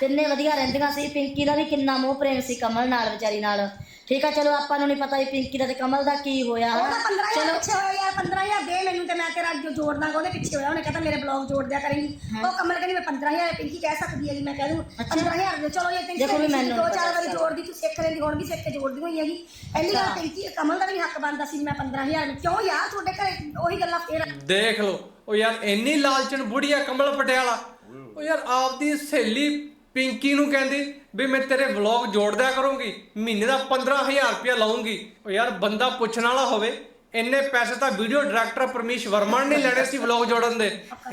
ਤਿੰਨੇ ਵਧੀਆ ਰਹਿੰਦੀਆਂ ਸੀ। ਪਿੰਕੀ ਦਾ ਵੀ ਕਿੰਨਾ ਮੋਹ ਪ੍ਰੇਮ ਸੀ ਕਮਲ ਨਾਲ ਵਿਚਾਰੀ ਨਾਲ। ਠੀਕ ਆ ਚਲੋ ਆਪਾਂ ਨੂੰ ਨਹੀਂ ਪਤਾ ਵੀ ਪਿੰਕੀ ਦਾ ਤੇ ਕਮਲ ਦਾ ਕੀ ਹੋਇਆ
ਉਹਦਾ
ਹਨਾ
15000 ਪਿੱਛੇ ਹੋਇਆ ਯਾਰ 15000 ਦੇ ਮੈਨੂੰ ਤੇ ਮੈਂ ਤੇਰਾ ਜੋ ਜੋੜ ਦਾਂਗਾ ਉਹਦੇ ਪਿੱਛੇ ਹੋਇਆ ਉਹਨੇ ਕਹਿੰਦਾ ਮੇਰੇ ਬਲੌਗ ਜੋੜ ਦਿਆ ਕਰੇਂਗੀ। ਉਹ ਕਮਲ ਕਹਿੰਦੀ ਮੈਂ 15000 ਪਿੰਕੀ ਕਹਿ ਸਕਦੀ ਹੈ ਜੀ ਮੈਂ ਕਹਿ ਦੂੰ 15000 ਦੇ ਚਲੋ ਇਹ
ਦੇਖੋ ਵੀ
ਪਿੰਕੀ
ਮੈਨੂੰ
ਦੋ ਚਾਰ ਵਾਰੀ ਜੋੜਦੀ ਤੂੰ ਸਿੱਖ ਲੈਂਦੀ ਹੁਣ ਵੀ ਸਿੱਖ ਕੇ ਜੋੜਦੀ ਹੋਈ ਹੈਗੀ। ਪਹਿਲੀ ਗੱਲ ਪਿੰਕੀ ਕਮਲ ਦਾ ਵੀ ਹੱਕ ਬਣਦਾ ਸੀ ਮੈਂ 15000 ਨੂੰ ਕਿਉਂ ਯਾਰ ਤੁਹਾਡੇ ਘਰੇ ਉਹੀ ਗੱਲਾਂ ਫੇਰ
ਦੇਖ ਲਓ ਉਹ ਯਾਰ ਇੰਨੀ ਲਾਲਚਣ ਬੁੜੀ ਆ ਕਮਲ ਪਟਿਆਲਾ। ਉਹ ਯਾਰ ਆਪਦੀ ਸਹੇਲੀ ਪਿੰਕੀ ਨੂੰ ਕਹਿੰਦੀ ਵੀ ਮੈਂ ਤੇਰੇ ਵਲੌਗ ਜੋੜ ਦਿਆ ਕਰੂੰਗੀ ਮਹੀਨੇ ਦਾ 15000 ਰੁਪਇਆ ਲਾਉਂਗੀ ਉਹ ਯਾਰ ਬੰਦਾ ਪੁੱਛਣ ਵਾਲਾ ਹੋਵੇ ਇੰਨੇ ਪੈਸੇ ਤਾਂ ਵੀਡੀਓ ਡਾਇਰੈਕਟਰ ਪਰਮੇਸ਼ ਵਰਮਾ ਨੇ ਲੈਣੇ ਸੀ ਵਲੌਗ ਜੋੜਨ ਦੇ।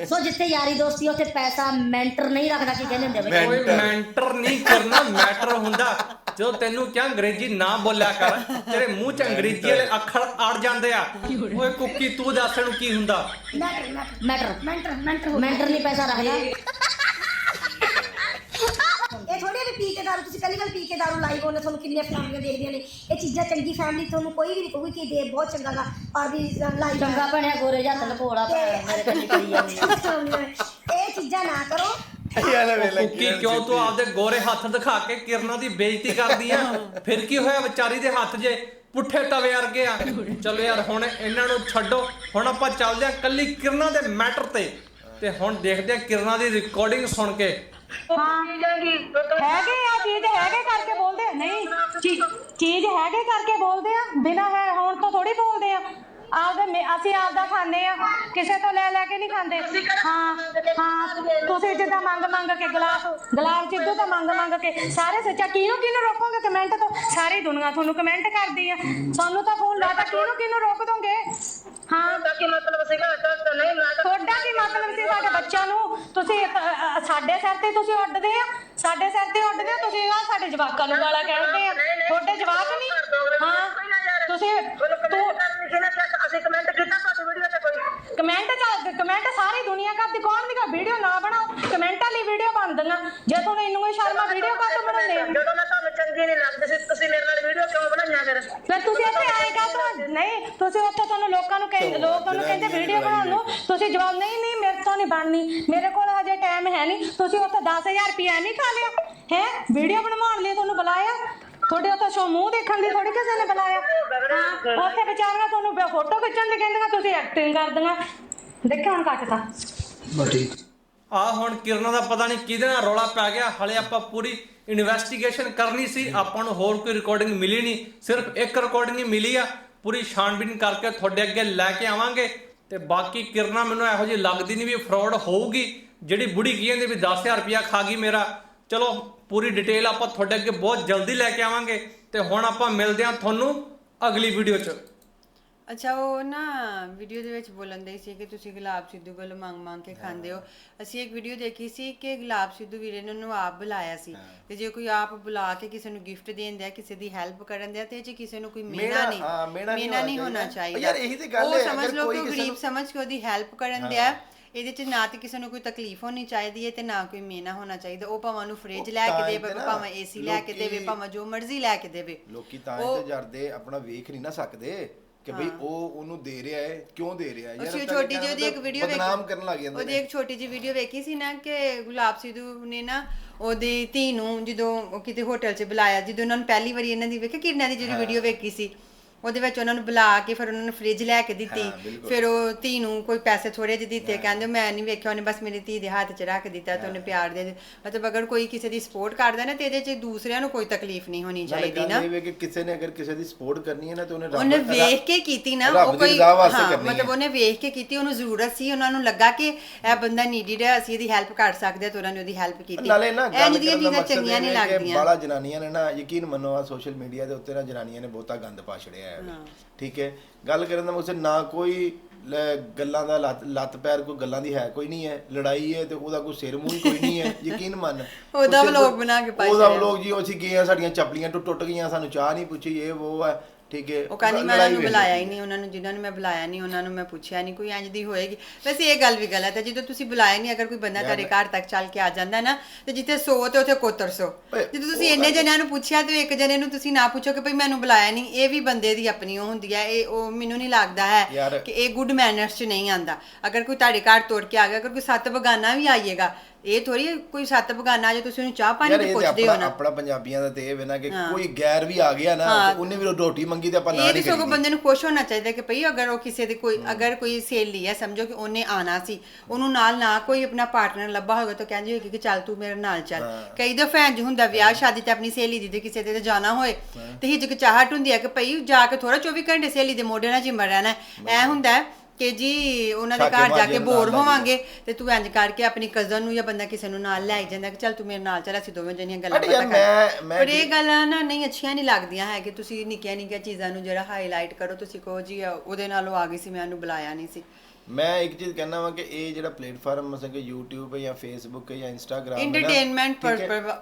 ਸੋ ਜਿੱਥੇ ਯਾਰੀ ਦੋਸਤੀ ਉੱਥੇ ਪੈਸਾ ਮੈਂਟਰ ਨਹੀਂ ਰੱਖਦਾ ਕੀ ਕਹਿੰਦੇ ਹੁੰਦੇ ਬਈ?
ਓਏ ਮੈਂਟਰ ਨਹੀਂ ਕਰਨਾ ਮੈਟਰ ਹੁੰਦਾ। ਜਦੋਂ ਤੈਨੂੰ ਕਿਹਾ ਅੰਗਰੇਜ਼ੀ ਨਾ ਬੋਲਿਆ ਕਰ ਤੇਰੇ ਮੂੰਹ 'ਚ ਅੰਗਰੇਜ਼ੀ ਵਾਲੇ ਅੱਖਰ ਅੜ ਜਾਂਦੇ ਆ। ਓਏ ਕੁੱਕੀ ਤੂੰ ਦੱਸ ਇਹਨੂੰ ਕੀ ਹੁੰਦਾ?
ਮੈਟਰ ਮੈਟਰ
ਮੈਟਰ
ਮੈਂਟਰ
ਨਹੀਂ ਪੈਸਾ ਰੱਖਦਾ
ਇਹ ਥੋੜੀ ਵੀ ਪੀ ਕੇ ਦਾਰੂ ਤੁਸੀਂ ਪਹਿਲੀ ਗੱਲ ਪੀ ਕੇ ਦਾਰੂ ਲਾਈਵ ਉਹਨੇ ਤੁਹਾਨੂੰ ਕਿੰਨੇ ਫੈਮਲੀਆਂ ਦੇਖਦੀਆਂ ਨੇ। ਇਹ ਚੀਜ਼ਾਂ ਚੰਗੀ ਫੈਮਿਲੀ ਤੁਹਾਨੂੰ ਕੋਈ ਵੀ ਨਹੀਂ ਕਹੂਗੀ ਕਿ ਦੇ ਬਹੁਤ ਚੰਗਾ ਗਾ ਔਰ ਵੀ ਲਾਈਵ
ਚੰਗਾ ਬਣਿਆ ਗੋਰੇ ਜੱਤ ਲਕੋੜਾ ਭੈਣ ਮੇਰੇ ਕੰਨੀ ਕਰੀ ਜਾਂਦੀ
ਇਹ ਚੀਜ਼ਾਂ ਨਾ ਕਰੋ।
ਕੁੱਕੀ ਕਿਉਂ ਤੂੰ ਆਪਦੇ ਗੋਰੇ ਹੱਥ ਦਿਖਾ ਕੇ ਕਿਰਨਾਂ ਦੀ ਬੇਇੱਜ਼ਤੀ ਕਰਦੀ ਆ? ਫਿਰ ਕੀ ਹੋਇਆ ਵਿਚਾਰੀ ਦੇ ਹੱਥ ਜੇ ਪੁੱਠੇ ਤਵੇ ਵਰਗੇ ਆ? ਚਲੋ ਯਾਰ ਹੁਣ ਇਹਨਾਂ ਨੂੰ ਛੱਡੋ। ਹੁਣ ਆਪਾਂ ਚੱਲਦੇ ਆ ਕੱਲੀ ਕਿਰਨਾਂ ਦੇ ਮੈਟਰ ਤੇ। ਤੇ ਹੁਣ ਦੇਖਦੇ ਆ ਕਿਰਨਾਂ ਦੀ ਰਿਕਾਰਡਿੰਗ ਸੁਣ ਕੇ
ਹੈਗੇ ਆ, ਚੀਜ਼ ਹੈਗੇ ਕਰਕੇ ਬੋਲਦੇ ਆ। ਨਹੀਂ, ਚੀ- ਚੀਜ਼ ਹੈਗੇ ਕਰਕੇ ਬੋਲਦੇ ਆ। ਬਿਨਾ ਹੈ, ਹੋਣ ਤੋਂ ਥੋੜੀ ਬੋਲਦੇ ਆ। ਆਪਦੇ ਮੇ- ਅਸੀਂ ਆਪਦਾ ਖਾਂਦੇ ਆ। ਕਿਸੇ ਤੋਂ ਲੈ ਲੈ ਕੇ ਨਹੀਂ ਖਾਂਦੇ। ਹਾਂ ਹਾਂ। ਤੁਸੀਂ ਜਿੱਦਾਂ ਮੰਗ ਮੰਗ ਕੇ ਗਲਾਸ ਗਲਾਸ ਸਿੱਧੂ ਤਾਂ ਮੰਗ ਮੰਗ ਕੇ ਸਾਰੇ ਸੱਚਾ ਕਿਹਨੂੰ ਕਿਹਨੂੰ ਰੋਕੋਗੇ ਕਮੈਂਟ ਤੋਂ? ਸਾਰੀ ਦੁਨੀਆ ਤੁਹਾਨੂੰ ਕਮੈਂਟ ਕਰਦੀ ਆ। ਸਾਨੂੰ ਤਾਂ ਫੋਨ ਲਾਤਾ ਕਿਹਨੂੰ ਕਿਹਨੂੰ ਰੋਕ ਦੋਗੇ? ਹਾਂ। ਤੁਹਾਡਾ ਕੀ ਮਤਲਬ ਸੀਗਾ? ਤੁਹਾਡਾ ਕੀ ਮਤਲਬ ਸੀ ਸਾਡੇ ਬੱਚਿਆਂ ਨੂੰ? ਤੁਸੀਂ ਅ, ਅ, ਸਾਡੇ ਸਿਰ ਤੇ ਤੁਸੀਂ ਉੱਡਦੇ ਆ? ਸਾਡੇ ਸਿਰ ਤੇ ਉੱਡਦੇ ਆ? ਤੁਸੀਂ ਆ ਸਾਡੇ ਜਵਾਕਾਂ ਨੂੰ ਗਾਲਾਂ ਕੱਢਦੇ ਆ? ਤੁਹਾਡੇ ਜਵਾਕ ਨਹੀਂ? ਹਾਂ। ਤੁਸੀਂ ਤੂੰ ਅਸੀਂ ਕਮੈਂਟ ਕੀਤਾ ਤੁਹਾਡੀ ਵੀਡੀਓ ਤੇ ਕੋਈ? ਕਮੈਂਟ ਚੱਲ ਕਮੈਂਟ ਸਾਰੀ ਦੁਨੀਆ ਕਰਦੀ ਕੌਣ ਦੀ ਵੀਡੀਓ ਨਾ ਬਣਾਓ? ਕਮੈਂਟ ਵਾਲੀ ਵੀਡੀਓ ਬਣਦੀਆਂ ਜੇ ਤੁਹਾਨੂੰ ਇੰਨੂੰ ਹੀ ਸ਼ਰਮਾ ਵੀਡੀਓ ਕਾਹਤੋਂ ਬਣਾਉਂਦੇ ਜਦੋਂ ਮੈਂ ਤੁਹਾਨੂੰ ਚੰਗੀ ਨਹੀਂ ਲੱਗਦੀ ਸੀ ਤੁਸੀਂ ਮੇਰੇ ਨਾਲ ਵੀਡੀਓ ਕਿਉਂ ਬਣਾਈਆਂ ਫਿਰ ਫਿਰ ਤੁਸੀਂ ਇੱਥੇ ਆਏ ਕਾਹਤੋਂ ਨਹੀਂ ਤੁਸੀਂ ਉੱਥੇ ਤੁਹਾਨੂੰ ਲੋਕਾਂ ਨੂੰ ਕਹਿੰਦੇ ਲੋਕਾਂ ਨੂੰ ਕਹਿੰਦੇ ਵੀਡੀਓ ਬਣਾਉਣ ਨੂੰ ਤੁਸੀਂ ਜਵਾਬ ਨਹੀਂ ਨਹੀਂ ਮੇਰੇ ਤੋਂ ਨਹੀਂ ਬਣਨੀ। ਮੇਰੇ ਕੋਲ ਹਜੇ ਟਾਈਮ ਹੈ ਨਹੀਂ। ਤੁਸੀਂ ਉੱਥੇ 10000 ਰੁਪਏ ਐਵੇਂ ਖਾ ਲਿਆ। ਹੈ? ਵੀਡੀਓ ਬਣਵਾਉਣ ਲਈ ਤੁਹਾਨੂੰ ਬੁਲਾਇਆ। ਤੁਹਾਡੇ ਉੱਥੇ ਸ਼ੋ ਮੂੰਹ ਦੇਖਣ ਲਈ ਥੋੜੀ ਕਿਸੇ ਨੇ ਬੁਲਾਇਆ। ਉੱਥੇ ਵਿਚਾਰੀਆਂ ਤੁਹਾਨੂੰ ਫੋਟੋ ਖਿੱਚਣ ਲਈ ਕਹਿੰਦੀਆਂ ਤੁਸੀਂ ਐਕਟਿੰਗ ਕਰਦੀਆਂ। ਦੇਖਿਆ ਹੁਣ ਕੱਟਤਾ
ਆ ਹੁਣ ਕਿਰਨਾਂ ਦਾ ਪਤਾ ਨਹੀਂ ਕਿਹਦੇ ਨਾਲ ਰੌਲਾ ਪੈ ਗਿਆ। ਹਲੇ ਆਪਾਂ ਪੂਰੀ ਇਨਵੈਸਟੀਗੇਸ਼ਨ ਕਰਨੀ ਸੀ। ਆਪਾਂ ਨੂੰ ਹੋਰ ਕੋਈ ਰਿਕਾਰਡਿੰਗ ਮਿਲੀ ਨਹੀਂ। ਸਿਰਫ ਇੱਕ ਰਿਕਾਰਡਿੰਗ ਹੀ ਮਿਲੀ ਆ। ਪੂਰੀ ਛਾਣਬੀਨ ਕਰਕੇ ਤੁਹਾਡੇ ਅੱਗੇ ਲੈ ਕੇ ਆਵਾਂਗੇ ਤੇ ਬਾਕੀ ਕਿਰਨਾਂ ਮੈਨੂੰ ਇਹੋ ਜਿਹੀ ਲੱਗਦੀ ਨਹੀਂ ਵੀ ਫਰਾਡ ਹੋਊਗੀ, ਜਿਹੜੀ ਬੁੜੀ ਕੀ ਕਹਿੰਦੀ ਵੀ 10000 ਰੁਪਇਆ ਖਾ ਗਈ ਮੇਰਾ। ਚਲੋ, ਪੂਰੀ ਡਿਟੇਲ ਆਪਾਂ ਤੁਹਾਡੇ ਅੱਗੇ ਬਹੁਤ ਜਲਦੀ ਲੈ ਕੇ ਆਵਾਂਗੇ ਤੇ ਹੁਣ ਆਪਾਂ ਮਿਲਦੇ ਹਾਂ ਤੁਹਾਨੂੰ ਅਗਲੀ ਵੀਡੀਓ 'ਚ।
ਅੱਛਾ ਉਹ ਨਾ ਵੀਡੀਓ ਦੇ ਵਿੱਚ ਬੋਲਣ ਦੇ ਸੀ ਕਿ ਤੁਸੀਂ ਗੁਲਾਬ ਸਿੱਧੂ ਕੋਲ ਮੰਗ ਮੰਗ ਕੇ ਖਾਂਦੇ ਹੋ। ਅਸੀਂ ਇੱਕ ਵੀਡੀਓ ਦੇਖੀ ਸੀ ਕਿ ਗੁਲਾਬ ਸਿੱਧੂ ਵੀਰੇ ਨੇ ਉਹਨੂੰ ਆਪ ਬੁਲਾਇਆ ਸੀ। ਤੇ ਜੇ ਕੋਈ ਆਪ ਬੁਲਾ ਕੇ ਕਿਸੇ ਨੂੰ ਗਿਫਟ ਦੇਣ ਦਿਆ ਕਿਸੇ ਦੀ ਹੈਲਪ ਕਰਨ ਦਿਆ ਤੇ ਜੇ ਕਿਸੇ ਨੂੰ ਕੋਈ ਮੇਨਾ ਨਹੀਂ
ਹਾਂ, ਨਹੀਂ ਹੋਣਾ
ਨਹੀਂ ਹੋਣਾ
ਚਾਹੀਦਾ।
ਚਾਹੀਦਾ।
ਯਾਰ, ਇਹੀ ਤੇ ਗੱਲ
ਉਹ
ਹੈ,
ਸਮਝ
ਅਗਰ
ਲਓ
ਕੋਈ
ਕਿ ਉਹ
ਕਿਸੇ
ਗਰੀਬ
ਨੂੰ-
ਸਮਝ ਕੇ ਉਹਦੀ ਹੈਲਪ ਕਰਨ ਦਿਆ ਇਹਦੇ ਚ ਨਾ ਤੇ ਕਿਸੇ ਨੂੰ ਕੋਈ ਤਕਲੀਫ ਹੋਣੀ ਚਾਹੀਦੀ ਹੈ ਤੇ ਨਾ ਕੋਈ ਮੇਨਾ ਹੋਣਾ ਚਾਹੀਦਾ। ਉਹ ਭਾਵੇਂ ਉਹਨੂੰ ਫ੍ਰਿਜ ਲੈ
ਤਾਂ
ਕੇ ਦੇਵੇ
ਨਾ,
ਭਾਵੇਂ ਏਸੀ ਲੈ ਕੇ ਦੇਵੇ
ਲੋਕੀ-
ਭਾਵੇਂ ਜੋ ਮਰਜ਼ੀ ਲੈ ਕੇ ਦੇਵੇ।
ਲੋਕੀ ਤਾਂ
ਉਹ-
ਇੰਤਜ਼ਾਰ ਦੇ ਆਪਣਾ ਵੇਖ ਨਹੀਂ ਨਾ ਸਕਦੇ। ਕਿ ਬਈ ਉਹ ਉਹਨੂੰ ਦੇ ਰਿਹਾ ਹੈ ਕਿਉਂ ਦੇ ਰਿਹਾ ਹੈ? ਤਾਂ
ਛੋਟੀ ਜਿਹੀ ਉਹਦੀ ਇੱਕ ਵੀਡੀਓ
ਬਦਨਾਮ ਕਰਨ ਲੱਗ ਜਾਂਦੇ
ਉਹਦੀ ਇੱਕ ਛੋਟੀ ਜਿਹੀ ਵੀਡੀਓ ਵੇਖੀ ਸੀ ਨਾ ਕਿ ਗੁਲਾਬ ਸਿੱਧੂ ਨੇ ਨਾ ਉਹਦੀ ਧੀ ਨੂੰ ਜਦੋਂ ਉਹ ਕਿਤੇ ਹੋਟਲ 'ਚ ਬੁਲਾਇਆ ਜਦੋਂ ਉਹਨਾਂ ਨੂੰ ਪਹਿਲੀ ਵਾਰੀ ਇਹਨਾਂ ਦੀ ਵੇਖਿਆ ਕਿਰਨਾਂ ਦੀ ਜਿਹੜੀ ਵੀਡੀਓ ਵੇਖੀ ਸੀ। ਉਹਦੇ ਵਿੱਚ ਉਹਨਾਂ ਨੂੰ ਬੁਲਾ ਕੇ ਫਿਰ ਉਹਨਾਂ ਨੂੰ ਫ੍ਰਿਜ ਲੈ ਕੇ ਦਿੱਤੀ।
ਹਾਂ, ਬਿਲਕੁਲ।
ਫਿਰ ਉਹ ਧੀ ਨੂੰ ਕੋਈ ਪੈਸੇ ਥੋੜੇ ਜਿਹੇ ਦਿੱਤੇ। ਕਹਿੰਦੇ ਮੈਂ ਨਹੀਂ ਵੇਖਿਆ ਉਹਨੇ ਬਸ ਮੇਰੀ ਧੀ ਦੇ ਹੱਥ 'ਚ ਰੱਖ ਦਿੱਤਾ ਤੇ ਉਹਨੇ ਪਿਆਰ ਦੇ ਦਿੱਤਾ। ਮਤਲਬ ਅਗਰ ਕੋਈ ਕਿਸੇ ਦੀ ਸਪੋਰਟ ਕਰਦਾ ਨਾ ਤੇ ਇਹਦੇ 'ਚ ਦੂਸਰਿਆਂ ਨੂੰ ਕੋਈ ਤਕਲੀਫ ਨਹੀਂ ਹੋਣੀ
ਨਾਲੇ
ਚਾਹੀਦੀ
ਗੱਲ
ਨਾ।
ਇਹ ਵੇ ਕਿ ਕਿਸੇ ਨੇ ਅਗਰ ਕਿਸੇ ਦੀ ਸਪੋਰਟ ਕਰਨੀ ਹੈ ਨਾ ਤੇ ਉਹਨੇ ਰੱਬ
ਉਹਨੇ ਵੇਖ ਕੇ ਕੀਤੀ ਨਾ
ਰੱਬ
ਉਹ
ਦੀ
ਕੋਈ
ਰਜ਼ਾ ਵਾਸਤੇ
ਹਾਂ,
ਕਰਨੀ
ਮਤਲਬ
ਹੈ।
ਉਹਨੇ ਵੇਖ ਕੇ ਕੀਤੀ ਉਹਨੂੰ ਜ਼ਰੂਰਤ ਸੀ ਉਹਨਾਂ ਨੂੰ ਲੱਗਾ ਕਿ ਇਹ ਬੰਦਾ ਨੀਡਡ ਹੈ ਅਸੀਂ ਇਹਦੀ ਹੈਲਪ ਕਰ ਸਕਦੇ ਹਾਂ ਤੇ ਉਹਨਾਂ ਨੇ ਉਹਦੀ ਹੈਲਪ ਕੀਤੀ।
ਨਾਲੇ ਨਾ
ਇਹ
ਗੱਲ
ਜਿਹੜੀਆਂ
ਕਰਨ ਦਾ
ਚੀਜ਼ਾਂ
ਮਕਸਦ
ਚੰਗੀਆਂ
ਇਹ
ਨਹੀਂ
ਹੈ ਕਿ
ਲੱਗਦੀਆਂ।
ਬਾਲਾ ਜਨਾਨੀਆਂ ਨੇ ਨਾ ਯਕੀਨ ਮੰਨੋ ਆ ਸੋਸ਼ਲ ਮੀਡੀਆ ਦੇ ਉੱਤੇ ਨਾ ਜਨਾਨੀਆਂ ਨੇ ਬਹੁਤਾ ਗੰਦ ਪਾ ਛੜਿਆ ਹੈ ਠੀਕ ਹੈ। ਗੱਲ ਕਰਨ ਦਾ ਮਕਸਦ ਨਾ ਕੋਈ ਗੱਲਾਂ ਦਾ ਲੱਤ ਪੈਰ ਕੋਈ ਗੱਲਾਂ ਦੀ ਹੈ ਕੋਈ ਨਹੀਂ ਹੈ। ਲੜਾਈ ਹੈ ਤੇ ਉਹਦਾ ਕੋਈ ਸਿਰ ਮੂੰਹ ਕੋਈ ਨਹੀਂ ਹੈ। ਯਕੀਨ ਮੰਨ।
ਉਹਦਾ vlog ਬਣਾ ਕੇ ਪਾਈ
ਉਹਦਾ। ਵਲੋਗ ਜੀ ਉਹ ਅਸੀਂ ਗਏ ਸਾਡੀਆਂ ਚੱਪਲੀਆਂ ਟੁੱਟ ਟੁੱਟ ਗਈਆਂ ਸਾਨੂੰ ਚਾਹ ਨਹੀਂ ਪੁੱਛੀ ਇਹ ਉਹ ਹੈ। ਠੀਕ ਹੈ।
ਉਹ ਕਹਿੰਦੀ ਮੈਂ ਉਹਨਾਂ ਨੂੰ ਬੁਲਾਇਆ। ਹੀ ਨਹੀਂ ਉਹਨਾਂ ਨੂੰ ਜਿਨ੍ਹਾਂ ਨੂੰ ਮੈਂ ਬੁਲਾਇਆ ਨਹੀਂ ਉਹਨਾਂ ਨੂੰ ਮੈਂ ਪੁੱਛਿਆ ਨਹੀਂ ਕੋਈ ਇੰਜ ਦੀ ਹੋਏਗੀ। ਵੈਸੇ ਇਹ ਗੱਲ ਵੀ ਗਲਤ ਹੈ ਜਦੋਂ ਤੁਸੀਂ ਬੁਲਾਇਆ ਨਹੀਂ ਅਗਰ ਕੋਈ ਬੰਦਾ ਤੁਹਾਡੇ ਘਰ ਤੱਕ ਚੱਲ ਕੇ ਆ ਜਾਂਦਾ ਨਾ ਤੇ ਜਿੱਥੇ 100 ਤੇ ਉੱਥੇ ਕੋਤਰ 100
ਓਏ,
ਜਦੋਂ ਤੁਸੀਂ ਇੰਨੇ ਜਣਿਆਂ ਨੂੰ ਪੁੱਛਿਆ ਤੇ ਇੱਕ ਜਣੇ ਨੂੰ ਤੁਸੀਂ ਨਾ ਪੁੱਛੋ ਕਿ ਭਈ ਮੈਨੂੰ ਬੁਲਾਇਆ ਨਹੀਂ ਇਹ ਵੀ ਬੰਦੇ ਦੀ ਆਪਣੀ ਉਹ ਹੁੰਦੀ ਹੈ ਇਹ ਉਹ ਮੈਨੂੰ ਨਹੀਂ ਲੱਗਦਾ ਹੈ ਕਿ ਇਹ ਗੁੱਡ ਮੈਨਰਸ 'ਚ ਨਹੀਂ ਆਂਦਾ ਅਗਰ ਕੋਈ ਤੁਹਾਡੇ ਘਰ ਤੋੜ ਕੇ ਆ ਗਿਆ ਅਗਰ ਕੋਈ ਸੱਤ ਬਗਾਨਾ ਵੀ ਆਈਏਗਾ ਇਹ ਥੋੜੀ ਕੋਈ ਸੱਤ ਬਗਾਨਾ ਜੇ ਤੁਸੀਂ ਉਹਨੂੰ ਚਾਹ ਪਾਣੀ
ਯਾਰ
ਤੇ
ਇਹ ਤੇ
ਪੁੱਛਦੇ ਹੋ
ਆਪਣਾ
ਨਾ।
ਆਪਣਾ ਪੰਜਾਬੀਆਂ ਦਾ ਤੇ ਇਹ ਵੇ ਨਾ ਕਿ ਕੋਈ ਗੈਰ ਵੀ ਆ ਗਿਆ ਨਾ ਤੇ ਉਹਨੇ ਵੀ ਰੋਟੀ ਮੰਗੀ ਤੇ ਆਪਾਂ ਨਾ
ਇਹ
ਨਹੀਂ
ਤਾਂ ਸਗੋਂ ਬੰਦੇ ਨੂੰ ਖੁਸ਼ ਹੋਣਾ ਚਾਹੀਦਾ ਕਿ ਭਈ ਅਗਰ ਉਹ ਕਿਸੇ ਦੇ ਕੋਈ ਅਗਰ ਕੋਈ ਸਹੇਲੀ ਹੈ ਸਮਝੋ ਕਿ ਉਹਨੇ ਆਣਾ ਸੀ ਉਹਨੂੰ ਨਾਲ ਨਾ ਕੋਈ ਆਪਣਾ ਪਾਰਟਨਰ ਲੱਭਾ ਹੋਵੇ ਤਾਂ ਕਹਿੰਦੀ ਹੋਏਗੀ ਕਿ ਚੱਲ ਤੂੰ ਮੇਰੇ ਨਾਲ ਚੱਲ। ਕਈ ਦਫਾ ਇੰਜ ਹੁੰਦਾ ਵਿਆਹ ਸ਼ਾਦੀ ਤੇ ਆਪਣੀ ਸਹੇਲੀ ਦੀ ਤੇ ਕਿਸੇ ਦੇ ਤੇ ਜਾਣਾ ਹੋਏ ਤੇ ਹਿਚਕਚਾਹਟ ਹੁੰਦੀ ਹੈ ਕਿ ਭਈ ਜਾ ਕੇ ਥੋੜਾ 24 ਘੰਟੇ ਸਹੇਲੀ ਦੇ ਮੋਢੇ ਨਾਲ ਚਿੰਬੜ ਰਹਿਣਾ ਐ ਹੁੰਦਾ ਹੈ ਕਿ ਜੀ ਉਹਨਾਂ ਦੇ
ਛਾਕੇ
ਘਰ ਜਾ
ਮਾਰ
ਕੇ ਬੋਰ
ਨਾਲ ਲੱਗ
ਹੋਵਾਂਗੇ ਤੇ ਤੂੰ ਇੰਜ ਕਰਕੇ ਆਪਣੀ ਕਜ਼ਨ ਨੂੰ ਜਾਂ ਬੰਦਾ ਕਿਸੇ ਨੂੰ ਨਾਲ ਲੈ ਜਾਂਦਾ ਕਿ ਚੱਲ ਤੂੰ ਮੇਰੇ ਨਾਲ ਚੱਲ ਅਸੀਂ ਦੋਵੇਂ ਜਣੀਆਂ ਗੱਲਾਂ
ਅਰੇ ਯਾਰ
ਬਾਤਾਂ
ਮੈਂ- ਮੈਂ
ਪਰ ਇਹ
ਜੀ-
ਗੱਲਾਂ ਨਾ ਨਹੀਂ ਅੱਛੀਆਂ ਨਹੀਂ ਲੱਗਦੀਆਂ ਹੈ ਕਿ ਤੁਸੀਂ ਨਿੱਕੀਆਂ ਨਿੱਕੀਆਂ ਚੀਜ਼ਾਂ ਨੂੰ ਜਿਹੜਾ ਹਾਈਲਾਈਟ ਕਰੋ ਤੁਸੀਂ ਕਹੋ ਜੀ ਅ, ਉਹਦੇ ਨਾਲ ਉਹ ਆ ਗਈ ਸੀ ਮੈਂ ਉਹਨੂੰ ਬੁਲਾਇਆ ਨਹੀਂ ਸੀ।
ਮੈਂ ਇੱਕ ਚੀਜ਼ ਕਹਿਣਾ ਵਾਂ ਕਿ ਇਹ ਜਿਹੜਾ ਪਲੇਟਫਾਰਮ ਮਸਲ ਕਿ YouTube ਹੈ ਜਾਂ Facebook ਹੈ ਜਾਂ Instagram ਹੈ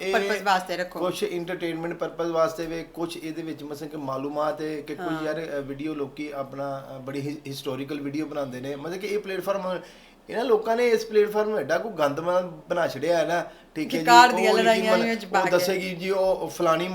ਇਹ
purpose ਵਾਸਤੇ ਰੱਖੋ।
ਕੁਝ ਇੰਟਰਟੇਨਮੈਂਟ ਪਰਪਸ ਵਾਸਤੇ ਵੇ ਕੁਝ ਇਹਦੇ ਵਿੱਚ ਮਸਲ ਕਿ ਮਾਲੂਮਾਤ ਹੈ ਕਿ ਕੁਝ ਯਾਰ ਵੀਡੀਓ ਲੋਕੀ ਆਪਣਾ ਬੜੀ ਹਿਸਟੋਰੀਕਲ ਵੀਡੀਓ ਬਣਾਉਂਦੇ ਨੇ ਮਤਲਬ ਕਿ ਇਹ ਪਲੇਟਫਾਰਮ ਇਹਨਾਂ ਲੋਕਾਂ ਨੇ ਇਸ ਪਲੇਟਫਾਰਮ ਨੂੰ ਐਡਾ ਕੋ ਗੰਦਮਾ ਬਣਾ ਛੜਿਆ ਹੈ ਨਾ। ਠੀਕ ਹੈ
ਕਿ ਕਾਰ ਦੀਆਂ ਲੜਾਈਆਂ
ਯਕੀਨ
ਵਿੱਚ ਪਾ
ਉਹ
ਕੇ।
ਦੱਸੇਗੀ ਜੀ ਉਹ ਫਲਾਣੀ